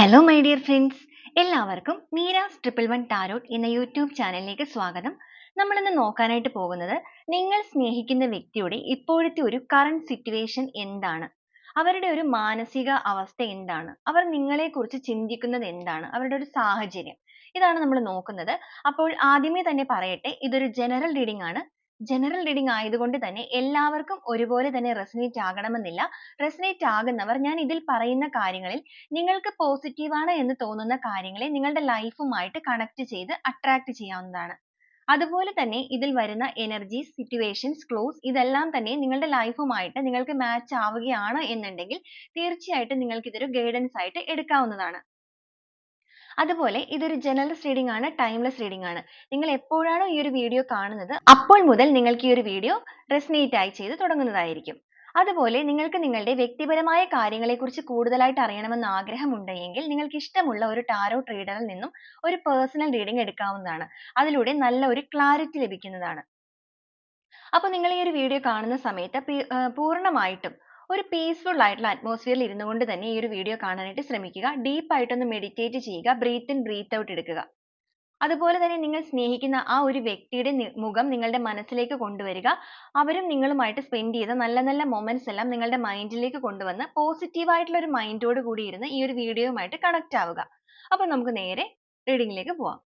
Hello my dear friends എല്ലാവർക്കും Meera's triple one tarot എന്ന YouTube ചാനലിലേക്ക് സ്വാഗതം. നമ്മൾ ഇന്ന് നോക്കാനായിട്ട് പോകുന്നത് നിങ്ങൾ സ്നേഹിക്കുന്ന വ്യക്തിയുടെ ഇപ്പോഴത്തെ ഒരു കറണ്ട് സിറ്റുവേഷൻ എന്താണ്? അവരുടെ ഒരു മാനസിക അവസ്ഥ എന്താണ്? അവർ നിങ്ങളെക്കുറിച്ച് ചിന്തിക്കുന്നത് എന്താണ്? അവരുടെ ഒരു സാഹചര്യം. ഇതാണ് നമ്മൾ നോക്കുന്നത്. അപ്പോൾ ആദ്യമേ തന്നെ പറയട്ടെ ഇതൊരു ജനറൽ റീഡിംഗ് ആണ്. ജനറൽ റീഡിംഗ് ആയതുകൊണ്ട് തന്നെ എല്ലാവർക്കും ഒരുപോലെ തന്നെ റെസനേറ്റ് ആകണമെന്നില്ല. റെസനേറ്റ് ആകുന്നവർ ഞാൻ ഇതിൽ പറയുന്ന കാര്യങ്ങളിൽ നിങ്ങൾക്ക് പോസിറ്റീവ് ആണ് എന്ന് തോന്നുന്ന കാര്യങ്ങളെ നിങ്ങളുടെ ലൈഫുമായിട്ട് കണക്ട് ചെയ്ത് അട്രാക്ട് ചെയ്യാവുന്നതാണ്. അതുപോലെ തന്നെ ഇതിൽ വരുന്ന എനർജീസ് സിറ്റുവേഷൻസ് ക്ലോസ് ഇതെല്ലാം തന്നെ നിങ്ങളുടെ ലൈഫുമായിട്ട് നിങ്ങൾക്ക് മാച്ച് ആവുകയാണ് എന്നുണ്ടെങ്കിൽ തീർച്ചയായിട്ടും നിങ്ങൾക്ക് ഇതൊരു ഗൈഡൻസ് ആയിട്ട് എടുക്കാവുന്നതാണ്. അതുപോലെ ഇതൊരു ജനറൽസ് റീഡിംഗ് ആണ് ടൈംലെസ് റീഡിംഗ് ആണ്. നിങ്ങൾ എപ്പോഴാണോ ഈ ഒരു വീഡിയോ കാണുന്നത് അപ്പോൾ മുതൽ നിങ്ങൾക്ക് ഈ ഒരു വീഡിയോ റെസിനേറ്റ് ആയി ചെയ്ത് തുടങ്ങുന്നതായിരിക്കും. അതുപോലെ നിങ്ങൾക്ക് നിങ്ങളുടെ വ്യക്തിപരമായ കാര്യങ്ങളെക്കുറിച്ച് കൂടുതലായിട്ട് അറിയണമെന്ന് ആഗ്രഹമുണ്ടെങ്കിൽ നിങ്ങൾക്ക് ഇഷ്ടമുള്ള ഒരു ടാരോ ട്രീഡറിൽ നിന്നും ഒരു പേഴ്സണൽ റീഡിംഗ് എടുക്കാവുന്നതാണ്. അതിലൂടെ നല്ല ഒരു ക്ലാരിറ്റി ലഭിക്കുന്നതാണ്. അപ്പോൾ നിങ്ങൾ ഈ ഒരു വീഡിയോ കാണുന്ന സമയത്ത് പൂർണമായിട്ടും ഒരു പീസ്ഫുൾ ആയിട്ടുള്ള അറ്റ്മോസ്ഫിയറിൽ ഇരുന്നുകൊണ്ട് തന്നെ ഈ ഒരു വീഡിയോ കാണാനായിട്ട് ശ്രമിക്കുക. ഡീപ്പ് ആയിട്ടൊന്ന് മെഡിറ്റേറ്റ് ചെയ്യുക. ബ്രീത്ത് ഇൻ ബ്രീത്ത് ഔട്ട് എടുക്കുക. അതുപോലെ തന്നെ നിങ്ങൾ സ്നേഹിക്കുന്ന ആ ഒരു വ്യക്തിയുടെ മുഖം നിങ്ങളുടെ മനസ്സിലേക്ക് കൊണ്ടുവരിക. അവരും നിങ്ങളുമായിട്ട് സ്പെൻഡ് ചെയ്ത നല്ല നല്ല മൊമെന്റ്സ് എല്ലാം നിങ്ങളുടെ മൈൻഡിലേക്ക് കൊണ്ടുവന്ന് പോസിറ്റീവായിട്ടുള്ള ഒരു മൈൻഡോട് കൂടി ഇരുന്ന് ഈ ഒരു വീഡിയോയുമായിട്ട് കണക്ട് ആവുക. അപ്പോൾ നമുക്ക് നേരെ റീഡിങ്ങിലേക്ക് പോവാം.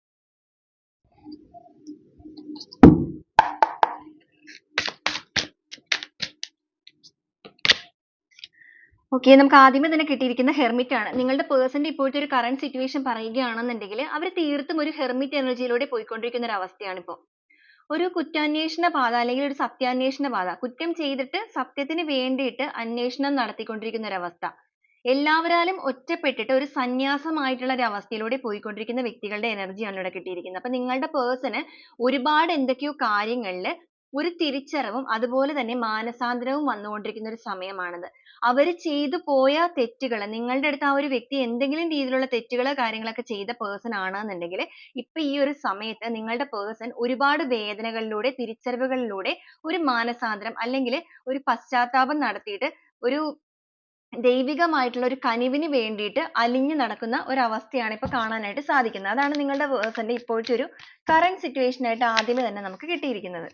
ഓക്കെ നമുക്ക് ആദ്യമേ തന്നെ കിട്ടിയിരിക്കുന്ന ഹെർമിറ്റ് ആണ്. നിങ്ങളുടെ പേഴ്സന്റെ ഇപ്പോഴത്തെ ഒരു കറണ്ട് സിറ്റുവേഷൻ പറയുകയാണെന്നുണ്ടെങ്കിൽ അവർ തീർത്തും ഒരു ഹെർമിറ്റ് എനർജിയിലൂടെ പോയിക്കൊണ്ടിരിക്കുന്ന ഒരു അവസ്ഥയാണ് ഇപ്പോൾ ഒരു കുറ്റാന്വേഷണ പാത അല്ലെങ്കിൽ ഒരു സത്യാന്വേഷണ പാത കുറ്റം ചെയ്തിട്ട് സത്യത്തിന് വേണ്ടിയിട്ട് അന്വേഷണം നടത്തിക്കൊണ്ടിരിക്കുന്ന ഒരു അവസ്ഥ. എല്ലാവരാലും ഒറ്റപ്പെട്ടിട്ട് ഒരു സന്യാസമായിട്ടുള്ള ഒരു അവസ്ഥയിലൂടെ പോയിക്കൊണ്ടിരിക്കുന്ന വ്യക്തികളുടെ എനർജിയാണ് ഇവിടെ കിട്ടിയിരിക്കുന്നത്. അപ്പൊ നിങ്ങളുടെ പേഴ്സണ് ഒരുപാട് എന്തൊക്കെയോ കാര്യങ്ങളിൽ ഒരു തിരിച്ചറിവും അതുപോലെ തന്നെ മാനസാന്തരവും വന്നുകൊണ്ടിരിക്കുന്ന ഒരു സമയമാണിത്. അവർ ചെയ്തു പോയ തെറ്റുകൾ നിങ്ങളുടെ അടുത്ത് ആ ഒരു വ്യക്തി എന്തെങ്കിലും രീതിയിലുള്ള തെറ്റുകളോ കാര്യങ്ങളൊക്കെ ചെയ്ത person ആണെന്നുണ്ടെങ്കിൽ ഇപ്പൊ ഈ ഒരു സമയത്ത് നിങ്ങളുടെ person ഒരുപാട് വേദനകളിലൂടെ തിരിച്ചറിവുകളിലൂടെ ഒരു മാനസാന്തരം അല്ലെങ്കിൽ ഒരു പശ്ചാത്താപം നടത്തിയിട്ട് ഒരു ദൈവികമായിട്ടുള്ള ഒരു കനിവിന് വേണ്ടിയിട്ട് അലിഞ്ഞു നടക്കുന്ന ഒരു അവസ്ഥയാണ് ഇപ്പൊ കാണാനായിട്ട് സാധിക്കുന്നത്. അതാണ് നിങ്ങളുടെ person ന്റെ ഇപ്പോഴത്തെ ഒരു current situation ആയിട്ട് ആദ്യമേ തന്നെ നമുക്ക് കിട്ടിയിരിക്കുന്നത്.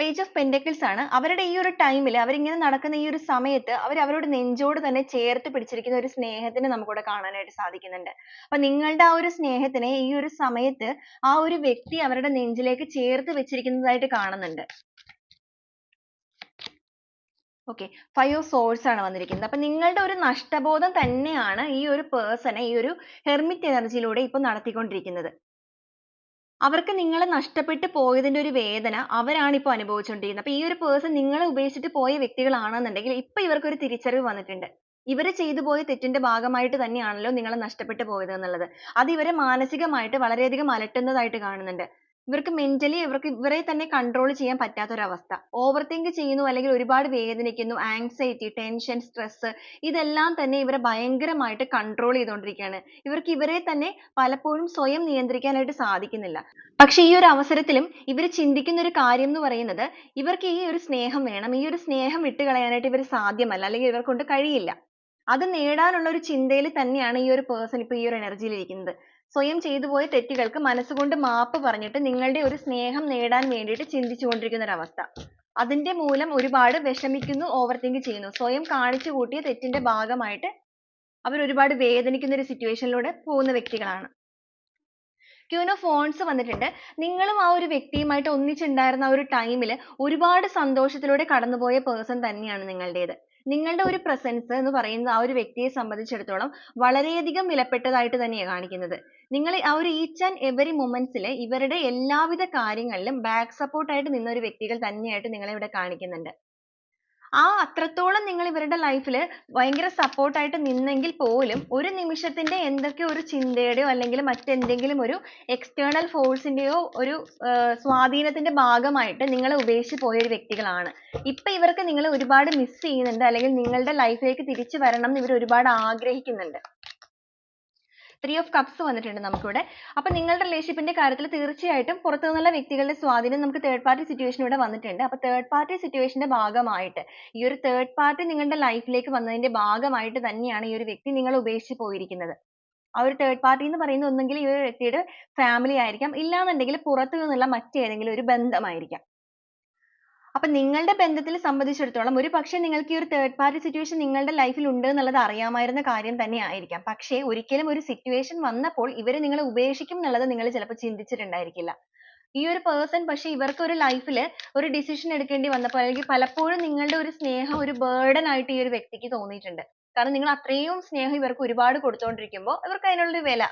പേജ് ഓഫ് പെന്റക്കിൾസ് ആണ്. അവരുടെ ഈ ഒരു ടൈമിൽ അവരിങ്ങനെ നടക്കുന്ന ഈ ഒരു സമയത്ത് അവർ അവരുടെ നെഞ്ചോട് തന്നെ ചേർത്ത് പിടിച്ചിരിക്കുന്ന ഒരു സ്നേഹത്തിനെ നമുക്കിവിടെ കാണാനായിട്ട് സാധിക്കുന്നുണ്ട്. അപ്പൊ നിങ്ങളുടെ ആ ഒരു സ്നേഹത്തിനെ ഈ ഒരു സമയത്ത് ആ ഒരു വ്യക്തി അവരുടെ നെഞ്ചിലേക്ക് ചേർത്ത് വെച്ചിരിക്കുന്നതായിട്ട് കാണുന്നുണ്ട്. ഓക്കെ ഫൈവ് ഓഫ് സോഴ്സ് ആണ് വന്നിരിക്കുന്നത്. അപ്പൊ നിങ്ങളുടെ ഒരു നഷ്ടബോധം തന്നെയാണ് ഈ ഒരു പേഴ്സണെ ഈ ഒരു ഹെർമിറ്റ് എനർജിയിലൂടെ ഇപ്പൊ നടത്തിക്കൊണ്ടിരിക്കുന്നത്. അവർക്ക് നിങ്ങളെ നഷ്ടപ്പെട്ടു പോയതിന്റെ ഒരു വേദന അവരാണ് ഇപ്പോൾ അനുഭവിച്ചുകൊണ്ടിരിക്കുന്നത് അപ്പൊ ഈ ഒരു പേഴ്സൺ നിങ്ങളെ ഉപേക്ഷിച്ചിട്ട് പോയ വ്യക്തികളാണെന്നുണ്ടെങ്കിൽ ഇപ്പൊ ഇവർക്ക് ഒരു തിരിച്ചറിവ് വന്നിട്ടുണ്ട്. ഇവർ ചെയ്തു പോയ തെറ്റിന്റെ ഭാഗമായിട്ട് തന്നെയാണല്ലോ നിങ്ങളെ നഷ്ടപ്പെട്ടു പോയത് എന്നുള്ളത് അത് ഇവരെ മാനസികമായിട്ട് വളരെയധികം അലട്ടുന്നതായിട്ട് കാണുന്നുണ്ട്. ഇവർക്ക് mentally ഇവർക്ക് ഇവരെ തന്നെ control ചെയ്യാൻ പറ്റാത്ത ഒരു അവസ്ഥ overthink ചെയ്യുന്നു അല്ലെങ്കിൽ ഒരുപാട് വേദനിക്കുന്നു anxiety ടെൻഷൻ സ്ട്രെസ് ഇതെല്ലാം തന്നെ ഇവരെ ഭയങ്കരമായിട്ട് control ചെയ്തുകൊണ്ടിരിക്കുകയാണ്. ഇവർക്ക് ഇവരെ തന്നെ പലപ്പോഴും സ്വയം നിയന്ത്രിക്കാനായിട്ട് സാധിക്കുന്നില്ല. പക്ഷെ ഈ ഒരു അവസരത്തിലും ഇവർ ചിന്തിക്കുന്ന ഒരു കാര്യം എന്ന് പറയുന്നത് ഇവർക്ക് ഈ ഒരു സ്നേഹം വേണം. ഈ ഒരു സ്നേഹം വിട്ടുകളയാനായിട്ട് ഇവർ സാധ്യമല്ല അല്ലെങ്കിൽ ഇവരെ കൊണ്ട് കഴിയില്ല. അത് നേടാനുള്ള ഒരു ചിന്തയിൽ തന്നെയാണ് ഈ ഒരു പേഴ്സൺ ഇപ്പൊ ഈ ഒരു energy യിൽ ഇരിക്കുന്നത്. സ്വയം ചെയ്തു പോയ തെറ്റുകൾക്ക് മനസ്സുകൊണ്ട് മാപ്പ് പറഞ്ഞിട്ട് നിങ്ങളുടെ ഒരു സ്നേഹം നേടാൻ വേണ്ടിയിട്ട് ചിന്തിച്ചുകൊണ്ടിരിക്കുന്ന ഒരു അവസ്ഥ അതിന്റെ മൂലം ഒരുപാട് വിഷമിക്കുന്നു ഓവർ തിങ്ക് ചെയ്യുന്നു. സ്വയം കാണിച്ചു കൂട്ടിയ തെറ്റിന്റെ ഭാഗമായിട്ട് അവർ ഒരുപാട് വേദനിക്കുന്ന ഒരു സിറ്റുവേഷനിലൂടെ പോകുന്ന വ്യക്തികളാണ്. ക്യൂൻ ഓഫ് wands വന്നിട്ടുണ്ട്. നിങ്ങളും ആ ഒരു വ്യക്തിയുമായിട്ട് ഒന്നിച്ചുണ്ടായിരുന്ന ആ ഒരു ടൈമിൽ ഒരുപാട് സന്തോഷത്തിലൂടെ കടന്നുപോയ പേഴ്സൺ തന്നെയാണ് നിങ്ങളുടേത്. നിങ്ങളുടെ ഒരു പ്രസൻസ് എന്ന് പറയുന്നത് ആ ഒരു വ്യക്തിയെ സംബന്ധിച്ചിടത്തോളം വളരെയധികം വിലപ്പെട്ടതായിട്ട് തന്നെയാണ് കാണിക്കുന്നത്. നിങ്ങൾ ആ ഒരു and every moments ൽ ഇവരുടെ എല്ലാവിധ കാര്യങ്ങളിലും ബാക്ക് support ആയിട്ട് നിന്ന ഒരു വ്യക്തികൾ തന്നെയായിട്ട് നിങ്ങളെ ഇവിടെ കാണിക്കുന്നുണ്ട്. ആ അത്രത്തോളം നിങ്ങൾ ഇവരുടെ life ൽ ഭയങ്കര ആയിട്ട് നിന്നെങ്കിൽ പോലും ഒരു നിമിഷത്തിന്റെ എന്തൊക്കെയോ ഒരു ചിന്തയുടെയോ അല്ലെങ്കിൽ മറ്റെന്തെങ്കിലും ഒരു എക്സ്റ്റേണൽ ന്റെയോ ഒരു സ്വാധീനത്തിന്റെ ഭാഗമായിട്ട് നിങ്ങളെ ഉപേക്ഷിച്ച് പോയ ഒരു വ്യക്തികളാണ്. ഇപ്പൊ ഇവർക്ക് നിങ്ങളെ ഒരുപാട് miss ചെയ്യുന്നുണ്ട് അല്ലെങ്കിൽ നിങ്ങളുടെ life ലേക്ക് തിരിച്ചു വരണം എന്ന് ഇവർ ഒരുപാട് ആഗ്രഹിക്കുന്നുണ്ട്. ത്രീ ഓഫ് കപ്സ് വന്നിട്ടുണ്ട് നമുക്കിവിടെ. അപ്പൊ നിങ്ങളുടെ റിലേഷൻഷിപ്പിന്റെ കാര്യത്തിൽ തീർച്ചയായിട്ടും പുറത്തു നിന്നുള്ള വ്യക്തികളുടെ സ്വാധീനം നമുക്ക് തേർഡ് പാർട്ടി സിറ്റുവേഷൻ ഇവിടെ വന്നിട്ടുണ്ട്. അപ്പൊ തേർഡ് പാർട്ടി സിറ്റുവേഷന്റെ ഭാഗമായിട്ട് ഈ ഒരു തേർഡ് പാർട്ടി നിങ്ങളുടെ ലൈഫിലേക്ക് വന്നതിന്റെ ഭാഗമായിട്ട് തന്നെയാണ് ഈ ഒരു വ്യക്തി നിങ്ങളെ ഉപേക്ഷിച്ച് പോയിരിക്കുന്നത്. ആ ഒരു തേർഡ് പാർട്ടി എന്ന് പറയുന്നത് ഒന്നുകിൽ ഈ ഒരു വ്യക്തിയുടെ ഫാമിലി ആയിരിക്കാം. ഇല്ലാന്നുണ്ടെങ്കിൽ പുറത്തു നിന്നുള്ള മറ്റേതെങ്കിലും ഒരു ബന്ധമായിരിക്കാം. അപ്പൊ നിങ്ങളുടെ ബന്ധത്തിൽ സംബന്ധിച്ചിടത്തോളം ഒരു പക്ഷേ നിങ്ങൾക്ക് ഈ ഒരു തേർഡ് പാർട്ടി സിറ്റുവേഷൻ നിങ്ങളുടെ ലൈഫിൽ ഉണ്ട് എന്നുള്ളത് അറിയാമായിരുന്ന കാര്യം തന്നെ ആയിരിക്കാം. പക്ഷേ ഒരിക്കലും ഒരു സിറ്റുവേഷൻ വന്നപ്പോൾ ഇവർ നിങ്ങളെ ഉപേക്ഷിക്കും എന്നുള്ളത് നിങ്ങൾ ചിലപ്പോൾ ചിന്തിച്ചിട്ടുണ്ടായിരിക്കില്ല. ഈ ഒരു പേഴ്സൺ പക്ഷേ ഇവർക്ക് ഒരു ലൈഫിൽ ഒരു ഡിസിഷൻ എടുക്കേണ്ടി വന്നപ്പോൾ അല്ലെങ്കിൽ പലപ്പോഴും നിങ്ങളുടെ ഒരു സ്നേഹം ഒരു ബേർഡൻ ആയിട്ട് ഈ ഒരു വ്യക്തിക്ക് തോന്നിയിട്ടുണ്ട്. കാരണം നിങ്ങൾ അത്രയും സ്നേഹം ഇവർക്ക് ഒരുപാട് കൊടുത്തുകൊണ്ടിരിക്കുമ്പോൾ ഇവർക്ക് അതിനുള്ളൊരു വില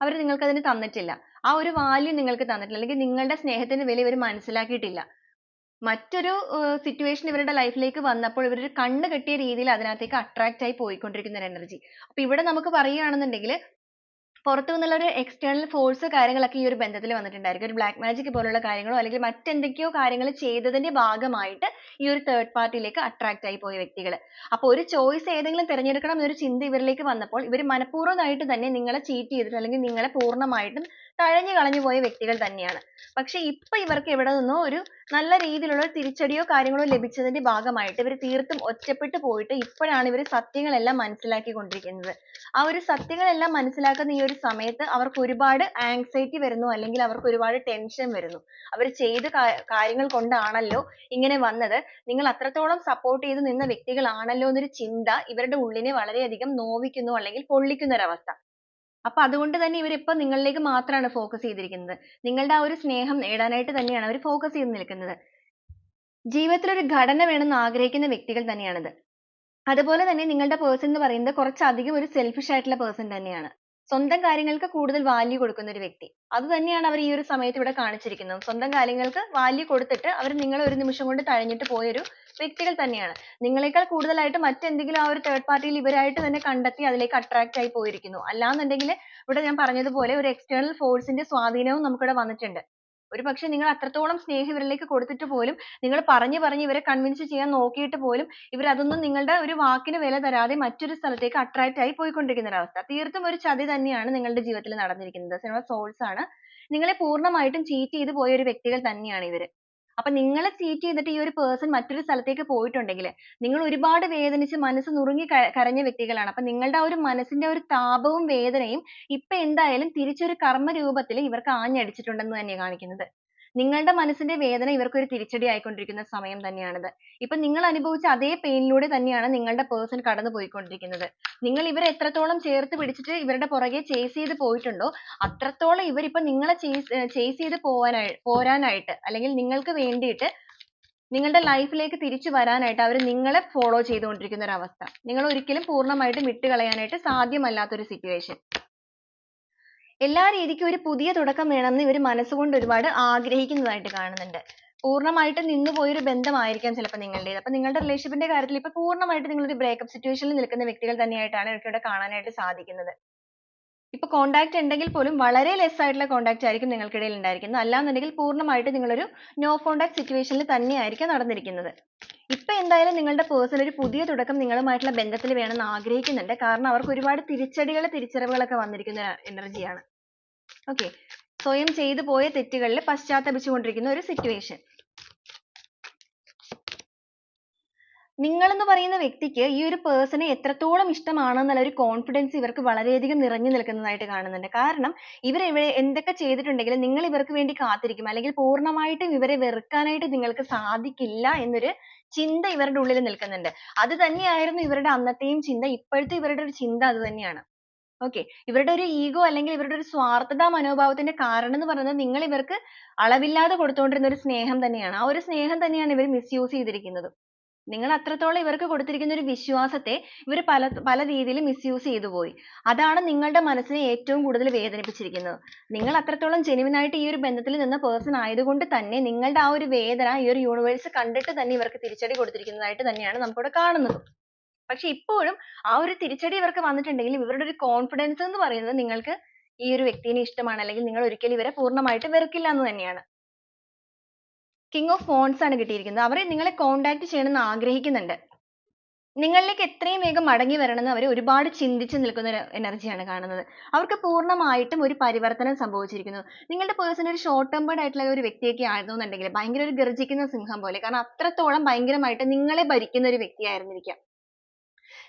അവർ നിങ്ങൾക്ക് അതിന് തന്നിട്ടില്ല. ആ ഒരു വാല്യൂ നിങ്ങൾക്ക് തന്നിട്ടില്ല. അല്ലെങ്കിൽ നിങ്ങളുടെ സ്നേഹത്തിന്റെ വില ഇവർ മനസ്സിലാക്കിയിട്ടില്ല. മറ്റൊരു സിറ്റുവേഷൻ ഇവരുടെ ലൈഫിലേക്ക് വന്നപ്പോൾ ഇവർ കണ്ണ് കെട്ടിയ രീതിയിൽ അതിനകത്തേക്ക് അട്രാക്റ്റ് ആയി പോയിക്കൊണ്ടിരിക്കുന്ന ഒരു എനർജി അപ്പൊ ഇവിടെ നമുക്ക് പറയുകയാണെന്നുണ്ടെങ്കിൽ പുറത്തു നിന്നുള്ള ഒരു എക്സ്റ്റേണൽ ഫോഴ്സ് കാര്യങ്ങളൊക്കെ ഈ ഒരു ബന്ധത്തിൽ വന്നിട്ടുണ്ടായിരിക്കും. ഒരു ബ്ലാക്ക് മാജിക് പോലുള്ള കാര്യങ്ങളോ അല്ലെങ്കിൽ മറ്റെന്തൊക്കെയോ കാര്യങ്ങൾ ചെയ്തതിന്റെ ഭാഗമായിട്ട് ഈ ഒരു തേർഡ് പാർട്ടിയിലേക്ക് അട്രാക്റ്റ് ആയി പോയ വ്യക്തികൾ അപ്പൊ ഒരു ചോയ്സ് ഏതെങ്കിലും തിരഞ്ഞെടുക്കണം എന്നൊരു ചിന്ത ഇവരിലേക്ക് വന്നപ്പോൾ ഇവർ മനഃപൂർവമായിട്ട് തന്നെ നിങ്ങളെ ചീറ്റ് ചെയ്തിട്ട് അല്ലെങ്കിൽ നിങ്ങളെ പൂർണമായിട്ടും തഴഞ്ഞു കളഞ്ഞു പോയ വ്യക്തികൾ തന്നെയാണ്. പക്ഷെ ഇപ്പൊ ഇവർക്ക് എവിടെ നിന്നോ ഒരു നല്ല രീതിയിലുള്ള ഒരു തിരിച്ചടിയോ കാര്യങ്ങളോ ലഭിച്ചതിന്റെ ഭാഗമായിട്ട് ഇവർ തീർത്തും ഒറ്റപ്പെട്ടു പോയിട്ട് ഇപ്പോഴാണ് ഇവർ സത്യങ്ങളെല്ലാം മനസ്സിലാക്കിക്കൊണ്ടിരിക്കുന്നത്. ആ ഒരു സത്യങ്ങളെല്ലാം മനസ്സിലാക്കുന്ന ഈ ഒരു സമയത്ത് അവർക്ക് ഒരുപാട് ആങ്സൈറ്റി വരുന്നു അല്ലെങ്കിൽ അവർക്ക് ഒരുപാട് ടെൻഷൻ വരുന്നു. അവർ ചെയ്ത കാര്യങ്ങൾ കൊണ്ടാണല്ലോ ഇങ്ങനെ വന്നത്. നിങ്ങൾ അത്രത്തോളം സപ്പോർട്ട് ചെയ്ത് നിന്ന വ്യക്തികളാണല്ലോ എന്നൊരു ചിന്ത ഇവരുടെ ഉള്ളിനെ വളരെയധികം നോവിക്കുന്നു അല്ലെങ്കിൽ പൊള്ളിക്കുന്ന ഒരു അവസ്ഥ അപ്പൊ അതുകൊണ്ട് തന്നെ ഇവർ ഇപ്പൊ നിങ്ങളിലേക്ക് മാത്രമാണ് ഫോക്കസ് ചെയ്തിരിക്കുന്നത്. നിങ്ങളുടെ ആ ഒരു സ്നേഹം നേടാനായിട്ട് തന്നെയാണ് അവർ ഫോക്കസ് ചെയ്ത് നിൽക്കുന്നത്. ജീവിതത്തിൽ ഒരു ഘടന വേണമെന്ന് ആഗ്രഹിക്കുന്ന വ്യക്തികൾ തന്നെയാണിത്. അതുപോലെ തന്നെ നിങ്ങളുടെ പേഴ്സൺ എന്ന് പറയുന്നത് കുറച്ചധികം ഒരു സെൽഫിഷ് ആയിട്ടുള്ള പേഴ്സൺ തന്നെയാണ്. സ്വന്തം കാര്യങ്ങൾക്ക് കൂടുതൽ വാല്യൂ കൊടുക്കുന്ന ഒരു വ്യക്തി. അത് തന്നെയാണ് അവർ ഈ ഒരു സമയത്ത് ഇവിടെ കാണിച്ചിരിക്കുന്നത്. സ്വന്തം കാര്യങ്ങൾക്ക് വാല്യൂ കൊടുത്തിട്ട് അവർ നിങ്ങളെ ഒരു നിമിഷം കൊണ്ട് തഴഞ്ഞിട്ട് പോയ ഒരു വ്യക്തികൾ തന്നെയാണ്. നിങ്ങളെക്കാൾ കൂടുതലായിട്ട് മറ്റെന്തെങ്കിലും ആ ഒരു third party യിൽ ഇവരായിട്ട് തന്നെ കണ്ടെത്തി അതിലേക്ക് attract ആയി പോയിരിക്കുന്നു. അല്ലാന്നുണ്ടെങ്കിൽ ഇവിടെ ഞാൻ പറഞ്ഞതുപോലെ ഒരു external force ന്റെ സ്വാധീനവും നമുക്കിവിടെ വന്നിട്ടുണ്ട്. ഒരുപക്ഷേ നിങ്ങൾ അത്രത്തോളം സ്നേഹം ഇവരിലേക്ക് കൊടുത്തിട്ട് പോലും നിങ്ങൾ പറഞ്ഞു പറഞ്ഞ് ഇവരെ convince ചെയ്യാൻ നോക്കിയിട്ട് പോലും ഇവർ അതൊന്നും നിങ്ങളുടെ ഒരു വാക്കിന് വില തരാതെ മറ്റൊരു സ്ഥലത്തേക്ക് attract ആയി പോയിക്കൊണ്ടിരിക്കുന്ന ഒരു അവസ്ഥ. തീർത്തും ഒരു ചതി തന്നെയാണ് നിങ്ങളുടെ ജീവിതത്തിൽ നടന്നിരിക്കുന്നത്. സിനിമ souls ആണ്. നിങ്ങളെ പൂർണമായിട്ടും cheat ചെയ്തു പോയ ഒരു വ്യക്തികൾ തന്നെയാണ് ഇവർ അപ്പൊ നിങ്ങളെ cheat ചെയ്തിട്ട് ഈ ഒരു പേഴ്സൺ മറ്റൊരു സ്ഥലത്തേക്ക് പോയിട്ടുണ്ടെങ്കിൽ നിങ്ങൾ ഒരുപാട് വേദനിച്ച് മനസ്സ് നുറുങ്ങി കരഞ്ഞ വ്യക്തികളാണ്. അപ്പൊ നിങ്ങളുടെ ആ ഒരു മനസ്സിന്റെ ഒരു താപവും വേദനയും ഇപ്പൊ എന്തായാലും തിരിച്ചൊരു കർമ്മ രൂപത്തിൽ ഇവർക്ക് ആഞ്ഞടിച്ചിട്ടുണ്ടെന്ന് തന്നെയാണ് കാണിക്കുന്നത്. നിങ്ങളുടെ മനസ്സിന്റെ വേദന ഇവർക്കൊരു തിരിച്ചടി ആയിക്കൊണ്ടിരിക്കുന്ന സമയം തന്നെയാണിത്. ഇപ്പൊ നിങ്ങൾ അനുഭവിച്ച അതേ പെയിനിലൂടെ ലൂടെ തന്നെയാണ് നിങ്ങളുടെ പേഴ്സൺ കടന്നു പോയിക്കൊണ്ടിരിക്കുന്നത്. നിങ്ങൾ ഇവരെ എത്രത്തോളം ചേർത്ത് പിടിച്ചിട്ട് ഇവരുടെ പുറകെ ചേസ് ചെയ്ത് പോയിട്ടുണ്ടോ അത്രത്തോളം ഇവർ ഇപ്പൊ നിങ്ങളെ chase ചെയ്ത് പോവാനായി പോരാനായിട്ട് അല്ലെങ്കിൽ നിങ്ങൾക്ക് വേണ്ടിയിട്ട് നിങ്ങളുടെ ലൈഫിലേക്ക് ലേക്ക് തിരിച്ചു വരാനായിട്ട് അവർ നിങ്ങളെ ഫോളോ ചെയ്തുകൊണ്ടിരിക്കുന്ന ഒരു അവസ്ഥ നിങ്ങൾ ഒരിക്കലും പൂർണമായിട്ടും വിട്ടുകളയാനായിട്ട് സാധ്യമല്ലാത്ത ഒരു situation. എല്ലാ രീതിക്കും ഒരു പുതിയ തുടക്കം വേണമെന്ന് ഇവർ മനസ്സുകൊണ്ട് ഒരുപാട് ആഗ്രഹിക്കുന്നതായിട്ട് കാണുന്നുണ്ട്. പൂർണമായിട്ടും നിന്നുപോയ ഒരു ബന്ധമായിരിക്കാം ചിലപ്പോൾ നിങ്ങളുടേത്. അപ്പൊ നിങ്ങളുടെ റിലേഷൻഷിപ്പിന്റെ ന്റെ കാര്യത്തിൽ ഇപ്പൊ പൂർണമായിട്ട് നിങ്ങൾ ഒരു breakup situation ൽ നിൽക്കുന്ന വ്യക്തികൾ തന്നെയായിട്ടാണ് എനിക്ക് ഇവിടെ കാണാനായിട്ട് സാധിക്കുന്നത്. ഇപ്പൊ contact ഉണ്ടെങ്കിൽ പോലും വളരെ ലെസ് ആയിട്ടുള്ള contact ആയിരിക്കും നിങ്ങൾക്കിടയിൽ ഉണ്ടായിരിക്കുന്നത്. അല്ലാന്നുണ്ടെങ്കിൽ പൂർണമായിട്ട് നിങ്ങളൊരു no contact situation ൽ തന്നെയായിരിക്കാം നടന്നിരിക്കുന്നത്. ഇപ്പൊ എന്തായാലും നിങ്ങളുടെ person ഒരു പുതിയ തുടക്കം നിങ്ങളുമായിട്ടുള്ള ബന്ധത്തിൽ വേണമെന്ന് ആഗ്രഹിക്കുന്നുണ്ട്. കാരണം അവർക്ക് ഒരുപാട് തിരിച്ചടികൾ തിരിച്ചറിവുകളൊക്കെ വന്നിരിക്കുന്ന എനർജിയാണ് okay. സ്വയം ചെയ്തു പോയ തെറ്റുകളിൽ പശ്ചാത്തപിച്ചുകൊണ്ടിരിക്കുന്ന ഒരു situation. നിങ്ങൾ എന്ന് പറയുന്ന വ്യക്തിക്ക് ഈ ഒരു person നെ എത്രത്തോളം ഇഷ്ടമാണെന്നുള്ള ഒരു confidence ഇവർക്ക് വളരെയധികം നിറഞ്ഞു നിൽക്കുന്നതായിട്ട് കാണുന്നുണ്ട്. കാരണം ഇവർ ഇവിടെ എന്തൊക്കെ ചെയ്തിട്ടുണ്ടെങ്കിലും നിങ്ങൾ ഇവർക്ക് വേണ്ടി കാത്തിരിക്കും. അല്ലെങ്കിൽ പൂർണമായിട്ടും ഇവരെ വെറുക്കാനായിട്ട് നിങ്ങൾക്ക് സാധിക്കില്ല എന്നൊരു ചിന്ത ഇവരുടെ ഉള്ളിൽ നിൽക്കുന്നുണ്ട്. അത് തന്നെയായിരുന്നു ഇവരുടെ അന്നത്തെയും ചിന്ത. ഇപ്പോഴത്തെ ഇവരുടെ ഒരു ചിന്ത അത് തന്നെയാണ്. Okay. ഇവരുടെ ഒരു ego അല്ലെങ്കിൽ ഇവരുടെ ഒരു സ്വാർത്ഥത മനോഭാവത്തിന്റെ കാരണം എന്ന് പറയുന്നത് നിങ്ങൾ ഇവർക്ക് അളവില്ലാതെ കൊടുത്തുകൊണ്ടിരുന്ന ഒരു സ്നേഹം തന്നെയാണ്. ആ ഒരു സ്നേഹം തന്നെയാണ് ഇവർ misuse ചെയ്തിരിക്കുന്നത്. നിങ്ങൾ അത്രത്തോളം ഇവർക്ക് കൊടുത്തിരിക്കുന്ന ഒരു വിശ്വാസത്തെ ഇവർ പല പല രീതിയിൽ misuse ചെയ്തു പോയി. അതാണ് നിങ്ങളുടെ മനസ്സിനെ ഏറ്റവും കൂടുതൽ വേദനിപ്പിച്ചിരിക്കുന്നത്. നിങ്ങൾ അത്രത്തോളം genuine ആയിട്ട് ഈ ഒരു ബന്ധത്തിൽ നിന്ന person ആയതുകൊണ്ട് തന്നെ നിങ്ങളുടെ ആ ഒരു വേദന ഈ ഒരു universe കണ്ടിട്ട് തന്നെ ഇവർക്ക് തിരിച്ചടി കൊടുത്തിരിക്കുന്നതായിട്ട് തന്നെയാണ് നമുക്കിവിടെ കാണുന്നത്. പക്ഷെ ഇപ്പോഴും ആ ഒരു തിരിച്ചടി ഇവർക്ക് വന്നിട്ടുണ്ടെങ്കിലും ഇവരുടെ ഒരു കോൺഫിഡൻസ് എന്ന് പറയുന്നത് നിങ്ങൾക്ക് ഈ ഒരു വ്യക്തിനെ ഇഷ്ടമാണ്. അല്ലെങ്കിൽ നിങ്ങൾ ഒരിക്കലും ഇവരെ പൂർണമായിട്ട് വെറുക്കില്ല എന്ന് തന്നെയാണ്. King ഓഫ് wands ആണ് കിട്ടിയിരിക്കുന്നത്. അവരെ നിങ്ങളെ contact ചെയ്യണമെന്ന് ആഗ്രഹിക്കുന്നുണ്ട്. നിങ്ങളിലേക്ക് എത്രയും വേഗം മടങ്ങി വരണമെന്ന് അവർ ഒരുപാട് ചിന്തിച്ച് നിൽക്കുന്ന ഒരു എനർജിയാണ് കാണുന്നത്. അവർക്ക് പൂർണമായിട്ടും ഒരു പരിവർത്തനം സംഭവിച്ചിരിക്കുന്നു. നിങ്ങളുടെ പേഴ്സൺ ഒരു ഷോർട്ട് ടെമ്പേർഡ് ആയിട്ടുള്ള ഒരു വ്യക്തിയൊക്കെ ആയിരുന്നു എന്നുണ്ടെങ്കിൽ ഭയങ്കര ഒരു ഗർജിക്കുന്ന സിംഹം പോലെ. കാരണം അത്രത്തോളം ഭയങ്കരമായിട്ട് നിങ്ങളെ ഭരിക്കുന്ന ഒരു വ്യക്തിയായിരുന്നിരിക്കാം.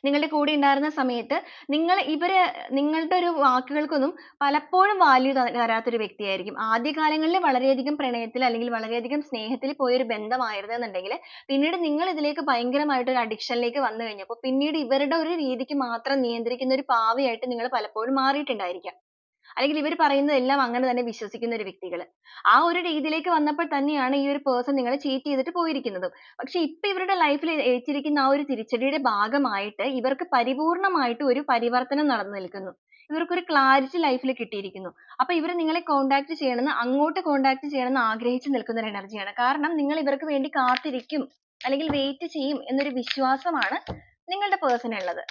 നിങ്ങളുടെ കൂടെ ഉണ്ടായിരുന്ന സമയത്ത് നിങ്ങൾ ഇവർ നിങ്ങളുടെ ഒരു വാക്കുകൾക്കൊന്നും പലപ്പോഴും വാല്യൂ തരാത്ത ഒരു വ്യക്തിയായിരിക്കും. ആദ്യകാലങ്ങളിൽ വളരെയധികം പ്രണയത്തിൽ അല്ലെങ്കിൽ വളരെയധികം സ്നേഹത്തിൽ പോയ ഒരു ബന്ധമായിരുന്നു എന്നുണ്ടെങ്കിൽ പിന്നീട് നിങ്ങൾ ഇതിലേക്ക് ഭയങ്കരമായിട്ട് ഒരു അഡിക്ഷനിലേക്ക് വന്നു കഴിഞ്ഞപ്പോൾ പിന്നീട് ഇവരുടെ ഒരു രീതിക്ക് മാത്രം നിയന്ത്രിക്കുന്ന ഒരു പാവയായിട്ട് നിങ്ങൾ പലപ്പോഴും മാറിയിട്ടുണ്ടായിരിക്കാം. അല്ലെങ്കിൽ ഇവർ പറയുന്നത് എല്ലാം അങ്ങനെ തന്നെ വിശ്വസിക്കുന്ന ഒരു വ്യക്തികൾ ആ ഒരു രീതിയിലേക്ക് വന്നപ്പോൾ തന്നെയാണ് ഈ ഒരു person നിങ്ങളെ cheat ചെയ്തിട്ട് പോയിരിക്കുന്നതും. പക്ഷെ ഇപ്പൊ ഇവരുടെ life ൽ ഏറ്റിരിക്കുന്ന ആ ഒരു തിരിച്ചടിയുടെ ഭാഗമായിട്ട് ഇവർക്ക് പരിപൂർണമായിട്ട് ഒരു പരിവർത്തനം നടന്നു നിൽക്കുന്നു. ഇവർക്ക് ഒരു clarity life ൽ കിട്ടിയിരിക്കുന്നു. അപ്പൊ ഇവർ നിങ്ങളെ contact ചെയ്യണമെന്ന് അങ്ങോട്ട് contact ചെയ്യണമെന്ന് ആഗ്രഹിച്ചു നിൽക്കുന്ന ഒരു energy ആണ് കാരണം നിങ്ങൾ ഇവർക്ക് വേണ്ടി കാത്തിരിക്കും അല്ലെങ്കിൽ wait ചെയ്യും എന്നൊരു വിശ്വാസമാണ് നിങ്ങളുടെ person ഉള്ളത്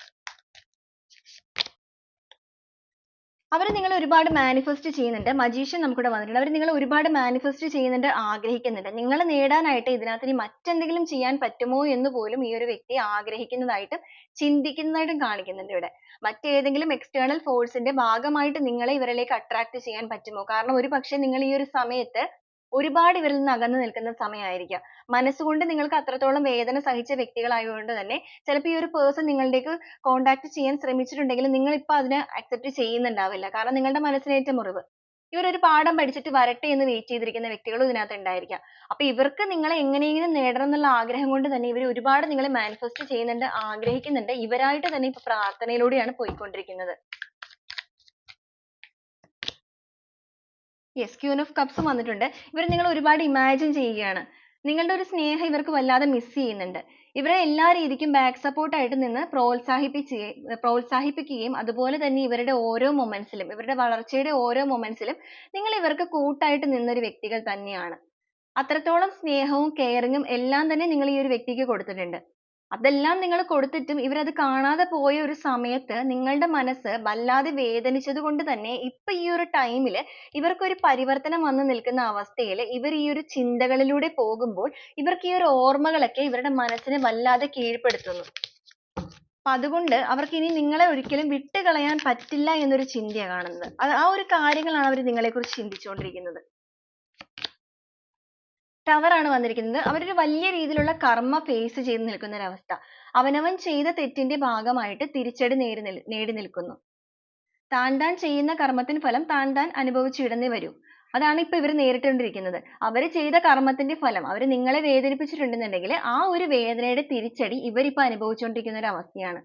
അവർ നിങ്ങളെ ഒരുപാട് മാനിഫെസ്റ്റ് ചെയ്യുന്നുണ്ട്. മജീഷ്യൻ നമുക്കിവിടെ വന്നിട്ടുണ്ട്. അവർ നിങ്ങളെ ഒരുപാട് മാനിഫെസ്റ്റ് ചെയ്യുന്നുണ്ട് ആഗ്രഹിക്കുന്നുണ്ട്. നിങ്ങൾ നേടാനായിട്ട് ഇതിനകത്ത് ഇനി മറ്റെന്തെങ്കിലും ചെയ്യാൻ പറ്റുമോ എന്ന് പോലും ഈ ഒരു വ്യക്തി ആഗ്രഹിക്കുന്നതായിട്ടും ചിന്തിക്കുന്നതായിട്ടും കാണിക്കുന്നുണ്ട് ഇവിടെ. മറ്റേതെങ്കിലും external force ന്റെ ഭാഗമായിട്ട് നിങ്ങളെ ഇവരിലേക്ക് attract ചെയ്യാൻ പറ്റുമോ? കാരണം ഒരു ഒരുപക്ഷേ നിങ്ങൾ ഈ ഒരു സമയത്ത് ഒരുപാട് ഇവരിൽ നിന്ന് അകന്നു നിൽക്കുന്ന സമയമായിരിക്കാം. മനസ്സുകൊണ്ട് നിങ്ങൾക്ക് അത്രത്തോളം വേദന സഹിച്ച വ്യക്തികളായതുകൊണ്ട് തന്നെ ചിലപ്പോൾ ഈ ഒരു പേഴ്സൺ നിങ്ങളിലേക്ക് contact ചെയ്യാൻ ശ്രമിച്ചിട്ടുണ്ടെങ്കിലും നിങ്ങൾ ഇപ്പോൾ അതിനെ accept ചെയ്യുന്നുണ്ടാവില്ല. കാരണം നിങ്ങളുടെ മനസ്സിനേറ്റ മുറിവ് ഇവർ ഒരു പാഠം പഠിച്ചിട്ട് വരട്ടെ എന്ന് വെയിറ്റ് ചെയ്തിരിക്കുന്ന വ്യക്തികളും ഇതിനകത്ത് ഉണ്ടായിരിക്കാം. അപ്പോൾ ഇവർക്ക് നിങ്ങളെ എങ്ങനെയെങ്കിലും നേടണം എന്നുള്ള ആഗ്രഹം കൊണ്ട് തന്നെ ഇവർ ഒരുപാട് നിങ്ങളെ മാനിഫെസ്റ്റ് ചെയ്യുന്നുണ്ട് ആഗ്രഹിക്കുന്നുണ്ട്. ഇവരായിട്ട് തന്നെ ഇപ്പൊ പ്രാർത്ഥനയിലൂടെയാണ് പോയിക്കൊണ്ടിരിക്കുന്നത്. Yes queen ഓഫ് cups വന്നിട്ടുണ്ട്. ഇവർ നിങ്ങൾ ഒരുപാട് ഇമാജിൻ ചെയ്യുകയാണ്. നിങ്ങളുടെ ഒരു സ്നേഹം ഇവർക്ക് വല്ലാതെ miss ചെയ്യുന്നുണ്ട്. ഇവരെ എല്ലാ രീതിക്കും ബാക്ക് support ആയിട്ട് നിന്ന് പ്രോത്സാഹിപ്പിച്ച് പ്രോത്സാഹിപ്പിക്കുകയും അതുപോലെ തന്നെ ഇവരുടെ ഓരോ മൊമെന്റ്സിലും ഇവരുടെ വളർച്ചയുടെ ഓരോ മൊമെന്റ്സിലും നിങ്ങൾ ഇവർക്ക് കൂട്ടായിട്ട് നിന്ന ഒരു വ്യക്തികൾ തന്നെയാണ്. അത്രത്തോളം സ്നേഹവും ഉം എല്ലാം തന്നെ നിങ്ങൾ ഈ ഒരു വ്യക്തിക്ക് കൊടുത്തിട്ടുണ്ട്. അതെല്ലാം നിങ്ങൾ കൊടുത്തിട്ടും ഇവരത് കാണാതെ പോയ ഒരു സമയത്ത് നിങ്ങളുടെ മനസ്സ് വല്ലാതെ വേദനിച്ചത് കൊണ്ട് തന്നെ ഇപ്പൊ ഈ ഒരു time ൽ ഇവർക്ക് ഒരു പരിവർത്തനം വന്നു നിൽക്കുന്ന അവസ്ഥയിൽ ഇവർ ഈ ഒരു ചിന്തകളിലൂടെ പോകുമ്പോൾ ഇവർക്ക് ഈ ഒരു ഓർമ്മകളൊക്കെ ഇവരുടെ മനസ്സിനെ വല്ലാതെ കീഴ്പ്പെടുത്തുന്നു. അപ്പൊ അതുകൊണ്ട് അവർക്ക് ഇനി നിങ്ങളെ ഒരിക്കലും വിട്ടുകളയാൻ പറ്റില്ല എന്നൊരു ചിന്തയാണ് കാണുന്നത്. ആ ഒരു കാര്യങ്ങളാണ് അവർ നിങ്ങളെക്കുറിച്ച് ചിന്തിച്ചുകൊണ്ടിരിക്കുന്നത് ടവർ ആണ് വന്നിരിക്കുന്നത്. അവരൊരു വലിയ രീതിയിലുള്ള കർമ്മ ഫേസ് ചെയ്ത് നിൽക്കുന്ന ഒരു അവസ്ഥ അവനവൻ ചെയ്ത തെറ്റിന്റെ ഭാഗമായിട്ട് തിരിച്ചടി നേരി നേടി നിൽക്കുന്നു. താൻ താൻ ചെയ്യുന്ന കർമ്മത്തിന് ഫലം താൻ താൻ അനുഭവിച്ചിടന്നേ വരൂ. അതാണ് ഇപ്പൊ ഇവർ നേരിട്ടുകൊണ്ടിരിക്കുന്നത്. അവർ ചെയ്ത കർമ്മത്തിന്റെ ഫലം അവർ നിങ്ങളെ വേദനിപ്പിച്ചിട്ടുണ്ടെന്നുണ്ടെങ്കിൽ ആ ഒരു വേദനയുടെ തിരിച്ചടി ഇവരിപ്പോ അനുഭവിച്ചുകൊണ്ടിരിക്കുന്ന ഒരു അവസ്ഥയാണ്